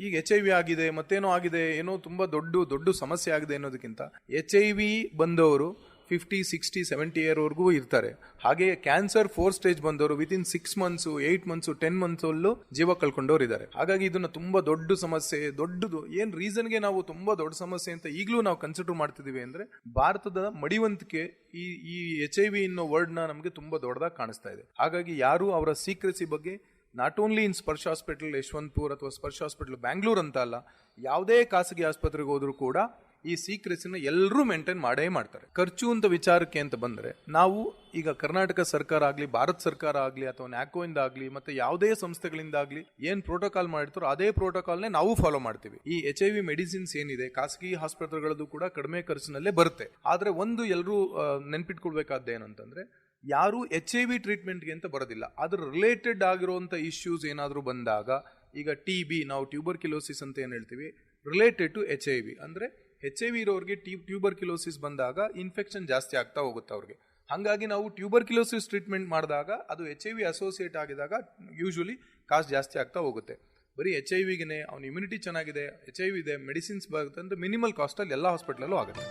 ಈಗ ಎಚ್ ಐ ವಿ ಆಗಿದೆ, ಮತ್ತೇನೋ ಆಗಿದೆ, ಏನೋ ತುಂಬಾ ದೊಡ್ಡ ದೊಡ್ಡ ಸಮಸ್ಯೆ ಆಗಿದೆ ಅನ್ನೋದಕ್ಕಿಂತ ಎಚ್ ಐ ವಿ ಬಂದವರು ಫಿಫ್ಟಿ ಸಿಕ್ಸ್ಟಿ ಸೆವೆಂಟಿ ಇಯರ್ವರೆಗೂ ಇರ್ತಾರೆ. ಹಾಗೆಯೇ ಕ್ಯಾನ್ಸರ್ ಫೋರ್ ಸ್ಟೇಜ್ ಬಂದವರು within six months eight months ten months ಅಲ್ಲೂ ಜೀವ ಕಳ್ಕೊಂಡವ್ರು ಇದ್ದಾರೆ. ಹಾಗಾಗಿ ಇದನ್ನ ತುಂಬಾ ದೊಡ್ಡ ಸಮಸ್ಯೆ, ದೊಡ್ಡದು, ಏನ್ ರೀಸನ್ಗೆ ನಾವು ತುಂಬಾ ದೊಡ್ಡ ಸಮಸ್ಯೆ ಅಂತ ಈಗಲೂ ನಾವು ಕನ್ಸಿಡರ್ ಮಾಡ್ತಿದೀವಿ ಅಂದ್ರೆ ಭಾರತದ ಮಡಿವಂತಿಕೆ ಈ ಈ ಎಚ್ ಐ ವಿ ಅನ್ನೋ ವರ್ಡ್ನ ನಮಗೆ ತುಂಬಾ ದೊಡ್ಡದಾಗಿ ಕಾಣಿಸ್ತಾ ಇದೆ. ಹಾಗಾಗಿ ಯಾರು ಅವರ ಸೀಕ್ರೆಸಿ ಬಗ್ಗೆ ನಾಟ್ ಓನ್ಲಿ ಇನ್ ಸ್ಪರ್ಶ ಹಾಸ್ಪಿಟಲ್ ಯಶವಂತಪುರ್ ಅಥವಾ ಸ್ಪರ್ಶ ಹಾಸ್ಪಿಟಲ್ ಬ್ಯಾಂಗ್ಳೂರ್ ಅಂತ ಅಲ್ಲ, ಯಾವುದೇ ಖಾಸಗಿ ಆಸ್ಪತ್ರೆಗೆ ಹೋದ್ರೂ ಕೂಡ ಈ ಸೀಕ್ರೆಸಿನ ಎಲ್ಲರೂ ಮೇಂಟೈನ್ ಮಾಡೇ ಮಾಡ್ತಾರೆ. ಖರ್ಚು ಅಂತ ವಿಚಾರಕ್ಕೆ ಅಂತ ಬಂದರೆ, ನಾವು ಈಗ ಕರ್ನಾಟಕ ಸರ್ಕಾರ ಆಗಲಿ, ಭಾರತ ಸರ್ಕಾರ ಆಗಲಿ, ಅಥವಾ ನ್ಯಾಕೋ ಇಂದ ಆಗಲಿ, ಮತ್ತೆ ಯಾವುದೇ ಸಂಸ್ಥೆಗಳಿಂದ ಆಗಲಿ ಏನು ಪ್ರೋಟೋಕಾಲ್ ಮಾಡಿರ್ತಾರೋ ಅದೇ ಪ್ರೋಟೋಕಾಲ್ನೇ ನಾವು ಫಾಲೋ ಮಾಡ್ತೀವಿ. ಈ ಎಚ್ ಐ ವಿ ಮೆಡಿಸಿನ್ಸ್ ಏನಿದೆ, ಖಾಸಗಿ ಆಸ್ಪತ್ರೆಗಳದ್ದು ಕೂಡ ಕಡಿಮೆ ಖರ್ಚಿನಲ್ಲೇ ಬರುತ್ತೆ. ಆದರೆ ಒಂದು ಎಲ್ಲರೂ ನೆನ್ಪಿಟ್ಕೊಳ್ಬೇಕಾದ ಏನಂತಂದ್ರೆ, ಯಾರು ಎಚ್ ಐ ವಿ ಟ್ರೀಟ್ಮೆಂಟ್ಗೆ ಅಂತ ಬರೋದಿಲ್ಲ. ಅದ್ರ ರಿಲೇಟೆಡ್ ಆಗಿರುವಂಥ ಇಶ್ಯೂಸ್ ಏನಾದರೂ ಬಂದಾಗ, ಈಗ ಟಿ ಬಿ ನಾವು ಟ್ಯೂಬರ್ ಕಿಲೋಸಿಸ್ ಅಂತ ಏನು ಹೇಳ್ತೀವಿ related to H I V ಅಂದ್ರೆ ಎಚ್ ಐ ವಿ ಇರೋರಿಗೆ ಟ್ಯೂಬರ್ ಕಿಲೋಸಿಸ್ ಬಂದಾಗ ಇನ್ಫೆಕ್ಷನ್ ಜಾಸ್ತಿ ಆಗ್ತಾ ಹೋಗುತ್ತೆ ಅವ್ರಿಗೆ. ಹಾಗಾಗಿ ನಾವು ಟ್ಯೂಬರ್ ಕಿಲೋಸಿಸ್ ಟ್ರೀಟ್ಮೆಂಟ್ ಮಾಡಿದಾಗ ಅದು ಎಚ್ ಐ ವಿ ಅಸೋಸಿಯೇಟ್ ಆಗಿದಾಗ ಯೂಶ್ವಲಿ ಕಾಸ್ಟ್ ಜಾಸ್ತಿ ಆಗ್ತಾ ಹೋಗುತ್ತೆ. ಬರೀ ಎಚ್ ಐ ವಿಗೆ ಅವ್ನ ಇಮ್ಯುನಿಟಿ ಚೆನ್ನಾಗಿದೆ ಎಚ್ ಐ ವಿ ಇದೆ ಮೆಡಿಸಿನ್ಸ್ ಬರುತ್ತೆ ಅಂದ್ರೆ ಮಿನಿಮಲ್ ಕಾಸ್ಟಲ್ಲಿ ಎಲ್ಲ ಹಾಸ್ಪಿಟ್ಲಲ್ಲೂ ಆಗುತ್ತೆ.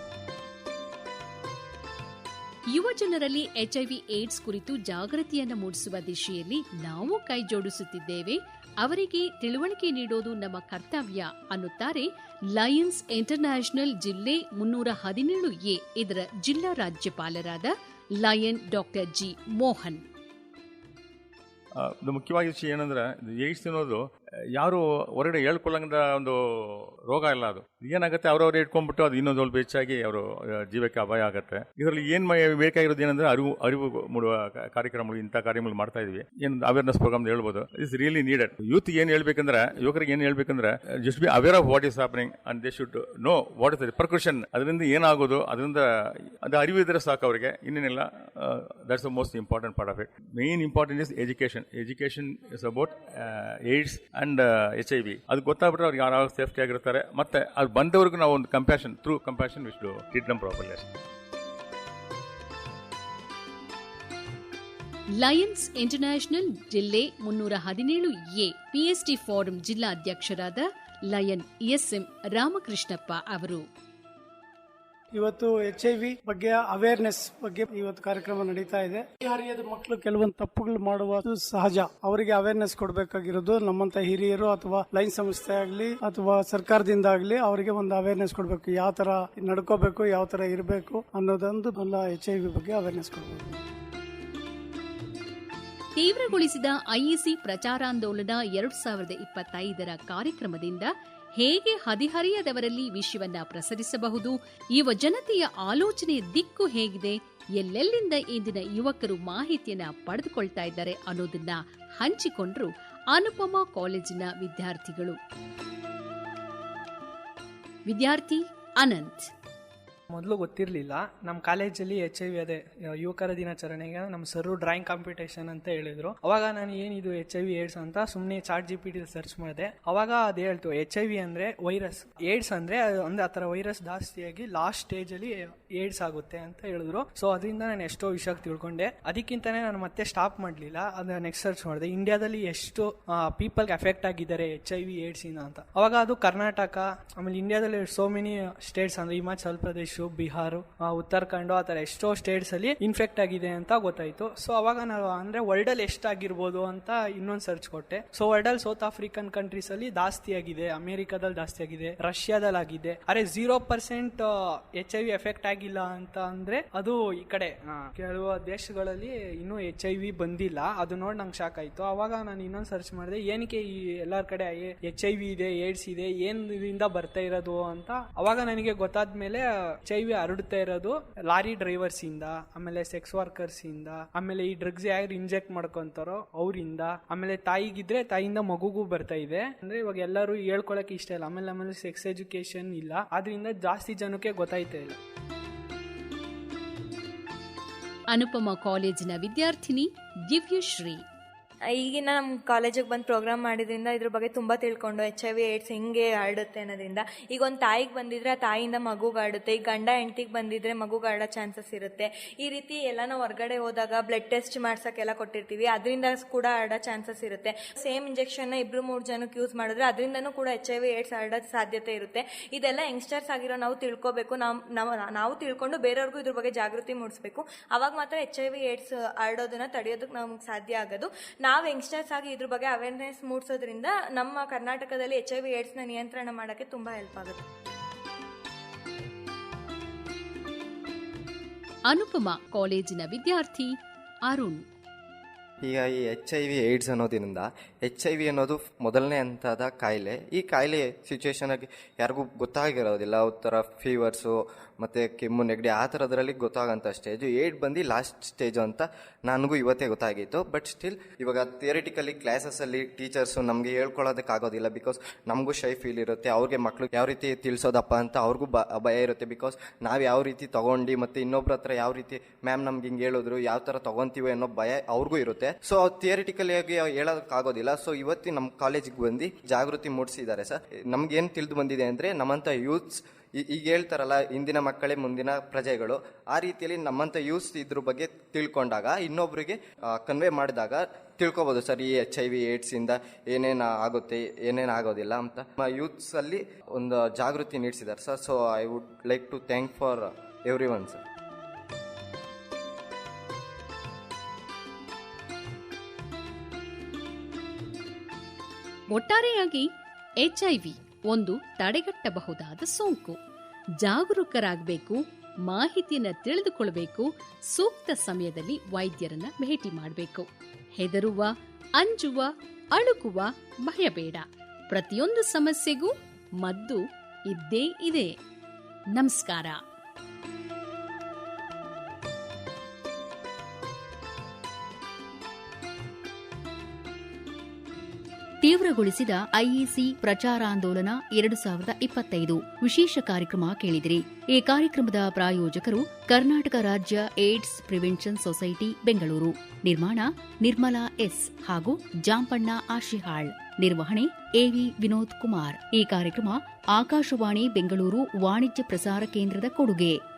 ಯುವ ಜನರಲ್ಲಿ ಎಚ್ ಐ ವಿ ಏಡ್ಸ್ ಕುರಿತು ಜಾಗೃತಿಯನ್ನು ಮೂಡಿಸುವ ದಿಶೆಯಲ್ಲಿ ನಾವು ಕೈ ಜೋಡಿಸುತ್ತಿದ್ದೇವೆ. ಅವರಿಗೆ ತಿಳುವಳಿಕೆ ನೀಡೋದು ನಮ್ಮ ಕರ್ತವ್ಯ ಅನ್ನುತ್ತಾರೆ ಲಯನ್ಸ್ ಇಂಟರ್ನ್ಯಾಷನಲ್ ಜಿಲ್ಲೆ ಮುನ್ನೂರ ಹದಿನೇಳು ಎ ಇದರ ಜಿಲ್ಲಾ ರಾಜ್ಯಪಾಲರಾದ ಲಯನ್ ಡಾಕ್ಟರ್ ಜಿ ಮೋಹನ್. ಮುಖ್ಯವಾಗಿ ವಿಷಯ ಏನಂದ್ರೆ ಏಡ್ಸ್ ಅನ್ನೋದು ಆ, ಯಾರು ಹೊರಗಡೆ ಹೇಳ್ಕೊಳ್ಳಂಗ ಒಂದು ರೋಗ ಇಲ್ಲ ಅದು. ಏನಾಗುತ್ತೆ, ಅವ್ರವ್ರು ಇಟ್ಕೊಂಡ್ಬಿಟ್ಟು ಅದು ಇನ್ನೊಂದು ಸ್ವಲ್ಪ ಹೆಚ್ಚಾಗಿ ಅವರು ಜೀವಕ್ಕೆ ಅಪಾಯ ಆಗುತ್ತೆ. ಇದರಲ್ಲಿ ಏನ್ ಬೇಕಾಗಿರೋದು ಏನಂದ್ರೆ ಅರಿವು ಅರಿವು ಮೂಡುವ ಕಾರ್ಯಕ್ರಮಗಳು ಇಂಥ ಕಾರ್ಯಗಳು ಮಾಡ್ತಾ ಇದೀವಿ. ಏನು ಅವೇರ್ನೆಸ್ ಪ್ರೋಗ್ರಾಮ್ ಹೇಳ್ಬೋದು. ಇಸ್ ರಿಯಲಿ ನೀಡೆಡ್ ಯೂತ್ ಏನ್ ಹೇಳ್ಬೇಕಂದ್ರೆ, ಯುವಕರಿಗೆ ಏನ್ ಹೇಳ್ಬೇಕಂದ್ರೆ just be aware of what is happening and they should know what is precaution ಅದರಿಂದ ಏನಾಗೋದು, ಅದರಿಂದ ಅದು ಅರಿವು ಇದ್ರೆ ಸಾಕು ಅವರಿಗೆ. ಇನ್ನೇನಿಲ್ಲ that's the most important part of it main important is education education is about AIDS and H I V ಅದು ಗೊತ್ತಾಗ್ಬಿಟ್ರೆ ಅವ್ರಿಗೆ ಯಾರು ಸೇಫ್ಟಿ ಆಗಿರ್ತಾರೆ. ಮತ್ತೆ ಅದು ಬಂದವ್ರಿಗೂ ನಾವು ಒಂದು compassion through compassion wish treat ನಮ್ ಪ್ರಾಪರ್ಲಿ ಲಯನ್ಸ್ ಇಂಟರ್ನ್ಯಾಷನಲ್ ಜಿಲ್ಲೆ ಮುನ್ನೂರ ಹದಿನೇಳು ಎ ಪಿಎಸ್ಟಿ ಫಾರಂ ಜಿಲ್ಲಾಧ್ಯಕ್ಷರಾದ ಲಯನ್ ಎಸ್ಎಂ ರಾಮಕೃಷ್ಣಪ್ಪ ಅವರು. ಇವತ್ತು ಎಚ್ ಐ ವಿ ಬಗ್ಗೆ ಅವೇರ್ನೆಸ್ ಬಗ್ಗೆ ಇವತ್ತು ಕಾರ್ಯಕ್ರಮ ನಡೀತಾ ಇದೆ. ಹರಿಯದ ಮಕ್ಕಳು ಕೆಲವೊಂದು ತಪ್ಪುಗಳು ಮಾಡುವ ಸಹಜ. ಅವರಿಗೆ ಅವೇರ್ನೆಸ್ ಕೊಡಬೇಕಾಗಿರೋದು ನಮ್ಮಂತ ಹಿರಿಯರು ಅಥವಾ ಲೈನ್ ಸಂಸ್ಥೆ ಆಗಲಿ ಅಥವಾ ಸರ್ಕಾರದಿಂದ ಆಗಲಿ ಅವರಿಗೆ ಒಂದು ಅವೇರ್ನೆಸ್ ಕೊಡಬೇಕು. ಯಾವ ತರ ನಡ್ಕೋಬೇಕು, ಯಾವ ತರ ಇರಬೇಕು ಅನ್ನೋದೊಂದು ಎಲ್ಲ ಎಚ್ ಐ ವಿ ಬಗ್ಗೆ ಅವೇರ್ನೆಸ್ ಕೊಡಬೇಕು. ತೀವ್ರಗೊಳಿಸಿದ ಐಇಸಿ ಪ್ರಚಾರಾಂದೋಲನ ಎರಡು ಸಾವಿರದ ಇಪ್ಪತ್ತೈದರ ಕಾರ್ಯಕ್ರಮದಿಂದ ಹೇಗೆ ಹದಿಹರಿಯದವರಲ್ಲಿ ವಿಷಯವನ್ನ ಪ್ರಸರಿಸಬಹುದು? ಯುವ ಜನತೆಯ ಆಲೋಚನೆಯ ದಿಕ್ಕು ಹೇಗಿದೆ? ಎಲ್ಲೆಲ್ಲಿಂದ ಇಂದಿನ ಯುವಕರು ಮಾಹಿತಿಯನ್ನ ಪಡೆದುಕೊಳ್ತಾ ಇದ್ದಾರೆ ಅನ್ನೋದನ್ನ ಹಂಚಿಕೊಂಡ್ರು ಅನುಪಮ ಕಾಲೇಜಿನ ವಿದ್ಯಾರ್ಥಿಗಳು. ವಿದ್ಯಾರ್ಥಿ ಅನಂತ್. ಮೊದಲು ಗೊತ್ತಿರಲಿಲ್ಲ. ನಮ್ಮ ಕಾಲೇಜಲ್ಲಿ ಎಚ್ ಐ ವಿ ಅದೇ ಯುವಕರ ದಿನಾಚರಣೆಗೆ ನಮ್ಮ ಸರ್ ಡ್ರಾಯಿಂಗ್ ಕಾಂಪಿಟೇಷನ್ ಅಂತ ಹೇಳಿದ್ರು. ಅವಾಗ ನಾನು ಏನಿದು ಎಚ್ ಐ ವಿ ಏಡ್ಸ್ ಅಂತ ಸುಮ್ಮನೆ chat G P T search ಮಾಡಿದೆ. ಅವಾಗ ಅದು ಹೇಳ್ತು ಎಚ್ ಐ ವಿ ಅಂದರೆ ವೈರಸ್ ಏಡ್ಸ್ ಅಂದ್ರೆ, ಅಂದರೆ ಆ ಥರ ವೈರಸ್ ಜಾಸ್ತಿಯಾಗಿ ಲಾಸ್ಟ್ ಸ್ಟೇಜ್ ಅಲ್ಲಿ ಏಡ್ಸ್ ಆಗುತ್ತೆ ಅಂತ ಹೇಳಿದ್ರು. ಸೊ ಅದರಿಂದ ನಾನು ಎಷ್ಟೋ ವಿಷಯ ತಿಳ್ಕೊಂಡೆ. ಅದಕ್ಕಿಂತನೇ ನಾನು ಮತ್ತೆ ಸ್ಟಾಪ್ ಮಾಡಲಿಲ್ಲ. ಅದನ್ನ ನೆಕ್ಸ್ಟ್ ಸರ್ಚ್ ಮಾಡಿದೆ. ಇಂಡಿಯಾದಲ್ಲಿ ಎಷ್ಟು ಪೀಪಲ್ಗೆ ಎಫೆಕ್ಟ್ ಆಗಿದ್ದಾರೆ ಎಚ್ ಐ ವಿ ಏಡ್ಸ್ ಅಂತ. ಅವಾಗ ಅದು ಕರ್ನಾಟಕ, ಆಮೇಲೆ ಇಂಡಿಯಾದಲ್ಲಿ ಸೋ ಮೆನಿ ಸ್ಟೇಟ್ಸ್ ಅಂದ್ರೆ ಹಿಮಾಚಲ್ ಪ್ರದೇಶ್ ಬಿಹಾರ್ ಉತ್ತರಾಖಂಡ್ ಆತರ ಎಷ್ಟೋ ಸ್ಟೇಟ್ಸ್ ಅಲ್ಲಿ ಇನ್ಫೆಕ್ಟ್ ಆಗಿದೆ ಅಂತ ಗೊತ್ತಾಯ್ತು. ಸೊ ಅವಾಗ ನಾವು ಅಂದ್ರೆ ವರ್ಲ್ಡ್ ಅಲ್ಲಿ ಎಷ್ಟಾಗಿರ್ಬೋದು ಅಂತ ಇನ್ನೊಂದು ಸರ್ಚ್ ಕೊಟ್ಟೆ. ಸೊ ವರ್ಲ್ಡ್ ಅಲ್ಲಿ ಸೌತ್ ಆಫ್ರಿಕನ್ ಕಂಟ್ರೀಸ್ ಅಲ್ಲಿ ಜಾಸ್ತಿ ಆಗಿದೆ. ಅಮೆರಿಕಾದಲ್ಲಿ ಜಾಸ್ತಿ ಆಗಿದೆ. ರಷ್ಯಾದಲ್ಲಿ ಆಗಿದೆ. ಅರೆ zero percent H I V effect ಆಗಿಲ್ಲ ಅಂತ ಅಂದ್ರೆ ಅದು ಈ ಕಡೆ ಕೆಲವು ದೇಶಗಳಲ್ಲಿ ಇನ್ನೂ ಎಚ್ ಐ ವಿ ಬಂದಿಲ್ಲ. ಅದು ನೋಡಿ ನಂಗೆ ಶಾಕ್ ಆಯ್ತು. ಅವಾಗ ನಾನು ಇನ್ನೊಂದು ಸರ್ಚ್ ಮಾಡಿದೆ, ಏನಕ್ಕೆ ಈ ಎಲ್ಲರ ಕಡೆ ಎಚ್ ಐ ವಿ ಇದೆ ಏಡ್ಸ್ ಇದೆ, ಏನ್ ಇದರಿಂದ ಬರ್ತಾ ಇರೋದು ಅಂತ. ಅವಾಗ ನನಗೆ ಗೊತ್ತಾದ್ಮೇಲೆ ಎಚ್ ಐ ವಿ ಹರಡುತ್ತಾ ಇರೋದು ಲಾರಿ ಡ್ರೈವರ್ಸ್ ಇಂದ, ಆಮೇಲೆ ಸೆಕ್ಸ್ ವರ್ಕರ್ಸ್ ಇಂದ, ಆಮೇಲೆ ಈ ಡ್ರಗ್ಸ್ ಯಾರು ಇಂಜೆಕ್ಟ್ ಮಾಡ್ಕೊಂತಾರೋ ಅವರಿಂದ, ಆಮೇಲೆ ತಾಯಿಗಿದ್ರೆ ತಾಯಿಯಿಂದ ಮಗುಗೂ ಬರ್ತಾ ಇದೆ. ಅಂದ್ರೆ ಇವಾಗ ಎಲ್ಲರೂ ಹೇಳ್ಕೊಳಕ್ ಇಷ್ಟ ಇಲ್ಲ. ಆಮೇಲೆ ಆಮೇಲೆ ಸೆಕ್ಸ್ ಎಜುಕೇಶನ್ ಇಲ್ಲ. ಆದ್ರಿಂದ ಜಾಸ್ತಿ ಜನಕ್ಕೆ ಗೊತ್ತಾಯ್ತಾ ಇಲ್ಲ. ಅನುಪಮ ಕಾಲೇಜಿನ ವಿದ್ಯಾರ್ಥಿನಿ ದಿವ್ಯಶ್ರೀ. ಈಗಿನ ನಮ್ಮ ಕಾಲೇಜಿಗೆ ಬಂದು ಪ್ರೋಗ್ರಾಮ್ ಮಾಡಿದ್ರಿಂದ ಇದ್ರ ಬಗ್ಗೆ ತುಂಬ ತಿಳ್ಕೊಂಡು ಎಚ್ ಐ ವಿ ಏಡ್ಸ್ ಹೆಂಗೆ ಹರಡುತ್ತೆ ಅನ್ನೋದ್ರಿಂದ, ಈಗ ಒಂದು ತಾಯಿಗೆ ಬಂದಿದ್ರೆ ಆ ತಾಯಿಯಿಂದ ಮಗುಗೆ ಹರಡುತ್ತೆ ಈಗ ಗಂಡ ಹೆಂಡ್ತಿಗೆ ಬಂದಿದ್ರೆ ಮಗುಗೆ ಹರಡೋ ಚಾನ್ಸಸ್ ಇರುತ್ತೆ. ಈ ರೀತಿ ಎಲ್ಲ ಹೊರಗಡೆ ಹೋದಾಗ ಬ್ಲಡ್ ಟೆಸ್ಟ್ ಮಾಡ್ಸೋಕ್ಕೆಲ್ಲ ಕೊಟ್ಟಿರ್ತೀವಿ, ಅದರಿಂದ ಕೂಡ ಹರಡೋ ಚಾನ್ಸಸ್ ಇರುತ್ತೆ. ಸೇಮ್ ಇಂಜೆಕ್ಷನ್ನ ಇಬ್ರು ಮೂರು ಜನಕ್ಕೆ ಯೂಸ್ ಮಾಡಿದ್ರೆ ಅದರಿಂದನೂ ಕೂಡ ಎಚ್ ಐ ವಿ ಏಡ್ಸ್ ಹರಡೋ ಸಾಧ್ಯತೆ ಇರುತ್ತೆ. ಇದೆಲ್ಲ ಯಂಗ್ಸ್ಟರ್ಸ್ ಆಗಿರೋ ನಾವು ತಿಳ್ಕೊಬೇಕು, ನಾವು ನಾವು ತಿಳ್ಕೊಂಡು ಬೇರೆಯವ್ರಿಗೂ ಇದ್ರ ಬಗ್ಗೆ ಜಾಗೃತಿ ಮೂಡಿಸ್ಬೇಕು. ಅವಾಗ ಮಾತ್ರ ಎಚ್ ಐ ವಿ ಏಡ್ಸ್ ಹರಡೋದನ್ನ ತಡೆಯೋದಕ್ಕೆ ನಮ್ಗೆ ಸಾಧ್ಯ ಆಗೋದು. ನಾವು ಯಂಗ್ಸ್ಟರ್ಸ್ ಆಗಿ ಇದ್ರ ಬಗ್ಗೆ ಅವೇರ್ನೆಸ್ ಮೂಡಿಸೋದ್ರಿಂದ ನಮ್ಮ ಕರ್ನಾಟಕದಲ್ಲಿ ಎಚ್ ಐ ವಿ ಏಡ್ಸ್ನ ನಿಯಂತ್ರಣ ಮಾಡೋಕ್ಕೆ ತುಂಬ ಹೆಲ್ಪ್ ಆಗುತ್ತೆ. ಅನುಪಮ ಕಾಲೇಜಿನ ವಿದ್ಯಾರ್ಥಿ ಅರುಣ್. ಈಗ ಈ ಎಚ್ ಐ ವಿ ಏಡ್ಸ್ ಅನ್ನೋದ್ರಿಂದ ಎಚ್ ಐ ವಿ ಅನ್ನೋದು ಮೊದಲನೇ ಹಂತದ ಕಾಯಿಲೆ. ಈ ಕಾಯಿಲೆ ಸಿಚುವೇಶನ್ ಆಗಿ ಯಾರಿಗೂ ಗೊತ್ತಾಗಿರೋದಿಲ್ಲ. ಉತ್ತರ ಫೀವರ್ಸು ಮತ್ತು ಕೆಮ್ಮು ನೆಗಡಿ ಆ ಥರದ್ರಲ್ಲಿ ಗೊತ್ತಾಗೋಂಥ ಸ್ಟೇಜು ಏಟ್ ಬಂದು ಲಾಸ್ಟ್ ಸ್ಟೇಜು ಅಂತ ನನಗೂ ಇವತ್ತೇ ಗೊತ್ತಾಗಿತ್ತು ಬಟ್ ಸ್ಟಿಲ್ ಇವಾಗ ಥಿಯರಿಟಿಕಲಿ ಕ್ಲಾಸಸಲ್ಲಿ ಟೀಚರ್ಸು ನಮಗೆ ಹೇಳ್ಕೊಳ್ಳೋದಕ್ಕಾಗೋದಿಲ್ಲ ಬಿಕಾಸ್ ನಮಗೂ ಶೈ ಫೀಲ್ ಇರುತ್ತೆ. ಅವ್ರಿಗೆ ಮಕ್ಳು ಯಾವ ರೀತಿ ತಿಳಿಸೋದಪ್ಪ ಅಂತ ಅವ್ರಿಗೂ ಭಯ ಇರುತ್ತೆ ಬಿಕಾಸ್ ನಾವು ಯಾವ ರೀತಿ ತೊಗೊಂಡು ಮತ್ತು ಇನ್ನೊಬ್ರ ಹತ್ರ ಯಾವ ರೀತಿ ಮ್ಯಾಮ್ ನಮ್ಗೆ ಹಿಂಗೆ ಹೇಳಿದ್ರು, ಯಾವ ಥರ ತೊಗೊತೀವಿ ಅನ್ನೋ ಭಯ ಅವ್ರಿಗೂ ಇರುತ್ತೆ. ಸೊ ಥಿಯರಿಟಿಕಲಿ ಆಗಿ ಹೇಳೋದಕ್ಕಾಗೋದಿಲ್ಲ. ಸೊ ಇವತ್ತು ನಮ್ಮ ಕಾಲೇಜಿಗೆ ಬಂದು ಜಾಗೃತಿ ಮೂಡಿಸಿದ್ದಾರೆ ಸರ್. ನಮ್ಗೇನು ತಿಳಿದು ಬಂದಿದೆ ಅಂದರೆ ನಮ್ಮಂಥ ಯೂತ್ಸ್ ಈಗ ಹೇಳ್ತಾರಲ್ಲ, ಇಂದಿನ ಮಕ್ಕಳೇ ಮುಂದಿನ ಪ್ರಜೆಗಳು. ಆ ರೀತಿಯಲ್ಲಿ ನಮ್ಮಂಥ ಯೂಸ್ ಇದ್ರ ಬಗ್ಗೆ ತಿಳ್ಕೊಂಡಾಗ ಇನ್ನೊಬ್ಬರಿಗೆ ಕನ್ವೆ ಮಾಡಿದಾಗ ತಿಳ್ಕೊಬೋದು, ಸರ್, ಈ ಎಚ್ ಐ ವಿ ಏಡ್ಸಿಂದ ಏನೇನು ಆಗುತ್ತೆ, ಏನೇನು ಆಗೋದಿಲ್ಲ ಅಂತ. ನಮ್ಮ ಯೂತ್ಸ್ ಅಲ್ಲಿ ಒಂದು ಜಾಗೃತಿ ನೀಡಿಸಿದ್ದಾರೆ, sir. So I would like to thank for everyone sir ಒಟ್ಟಾರೆಯಾಗಿ ಎಚ್ಐವಿ ಒಂದು ತಡೆಗಟ್ಟಬಹುದಾದ ಸೋಂಕು. ಜಾಗರೂಕರಾಗಬೇಕು, ಮಾಹಿತಿಯನ್ನು ತಿಳಿದುಕೊಳ್ಳಬೇಕು ಸೂಕ್ತ ಸಮಯದಲ್ಲಿ ವೈದ್ಯರನ್ನ ಭೇಟಿ ಮಾಡಬೇಕು. ಹೆದರುವ, ಅಂಜುವ, ಅಳುಕುವ ಭಯಬೇಡ. ಪ್ರತಿಯೊಂದು ಸಮಸ್ಯೆಗೂ ಮದ್ದು ಇದ್ದೇ ಇದೆ. ನಮಸ್ಕಾರ. ತೀವ್ರಗೊಳಿಸಿದ ಐಇಸಿ ಪ್ರಚಾರಾಂದೋಲನ ಎರಡು ಸಾವಿರದ ಇಪ್ಪತ್ತೈದು. ವಿಶೇಷ ಕಾರ್ಯಕ್ರಮ ಕೇಳಿದಿರಿ. ಈ ಕಾರ್ಯಕ್ರಮದ ಪ್ರಾಯೋಜಕರು ಕರ್ನಾಟಕ ರಾಜ್ಯ ಏಡ್ಸ್ ಪ್ರಿವೆನ್ಷನ್ ಸೊಸೈಟಿ, ಬೆಂಗಳೂರು. ನಿರ್ಮಾಣ ನಿರ್ಮಲಾ ಎಸ್ ಹಾಗೂ ಜಾಂಪಣ್ಣ ಆಶಿಹಾಳ್. ನಿರ್ವಹಣೆ ಎವಿ ವಿನೋದ್ ಕುಮಾರ್. ಈ ಕಾರ್ಯಕ್ರಮ ಆಕಾಶವಾಣಿ, ಬೆಂಗಳೂರು ವಾಣಿಜ್ಯ ಪ್ರಸಾರ ಕೇಂದ್ರದ ಕೊಡುಗೆ.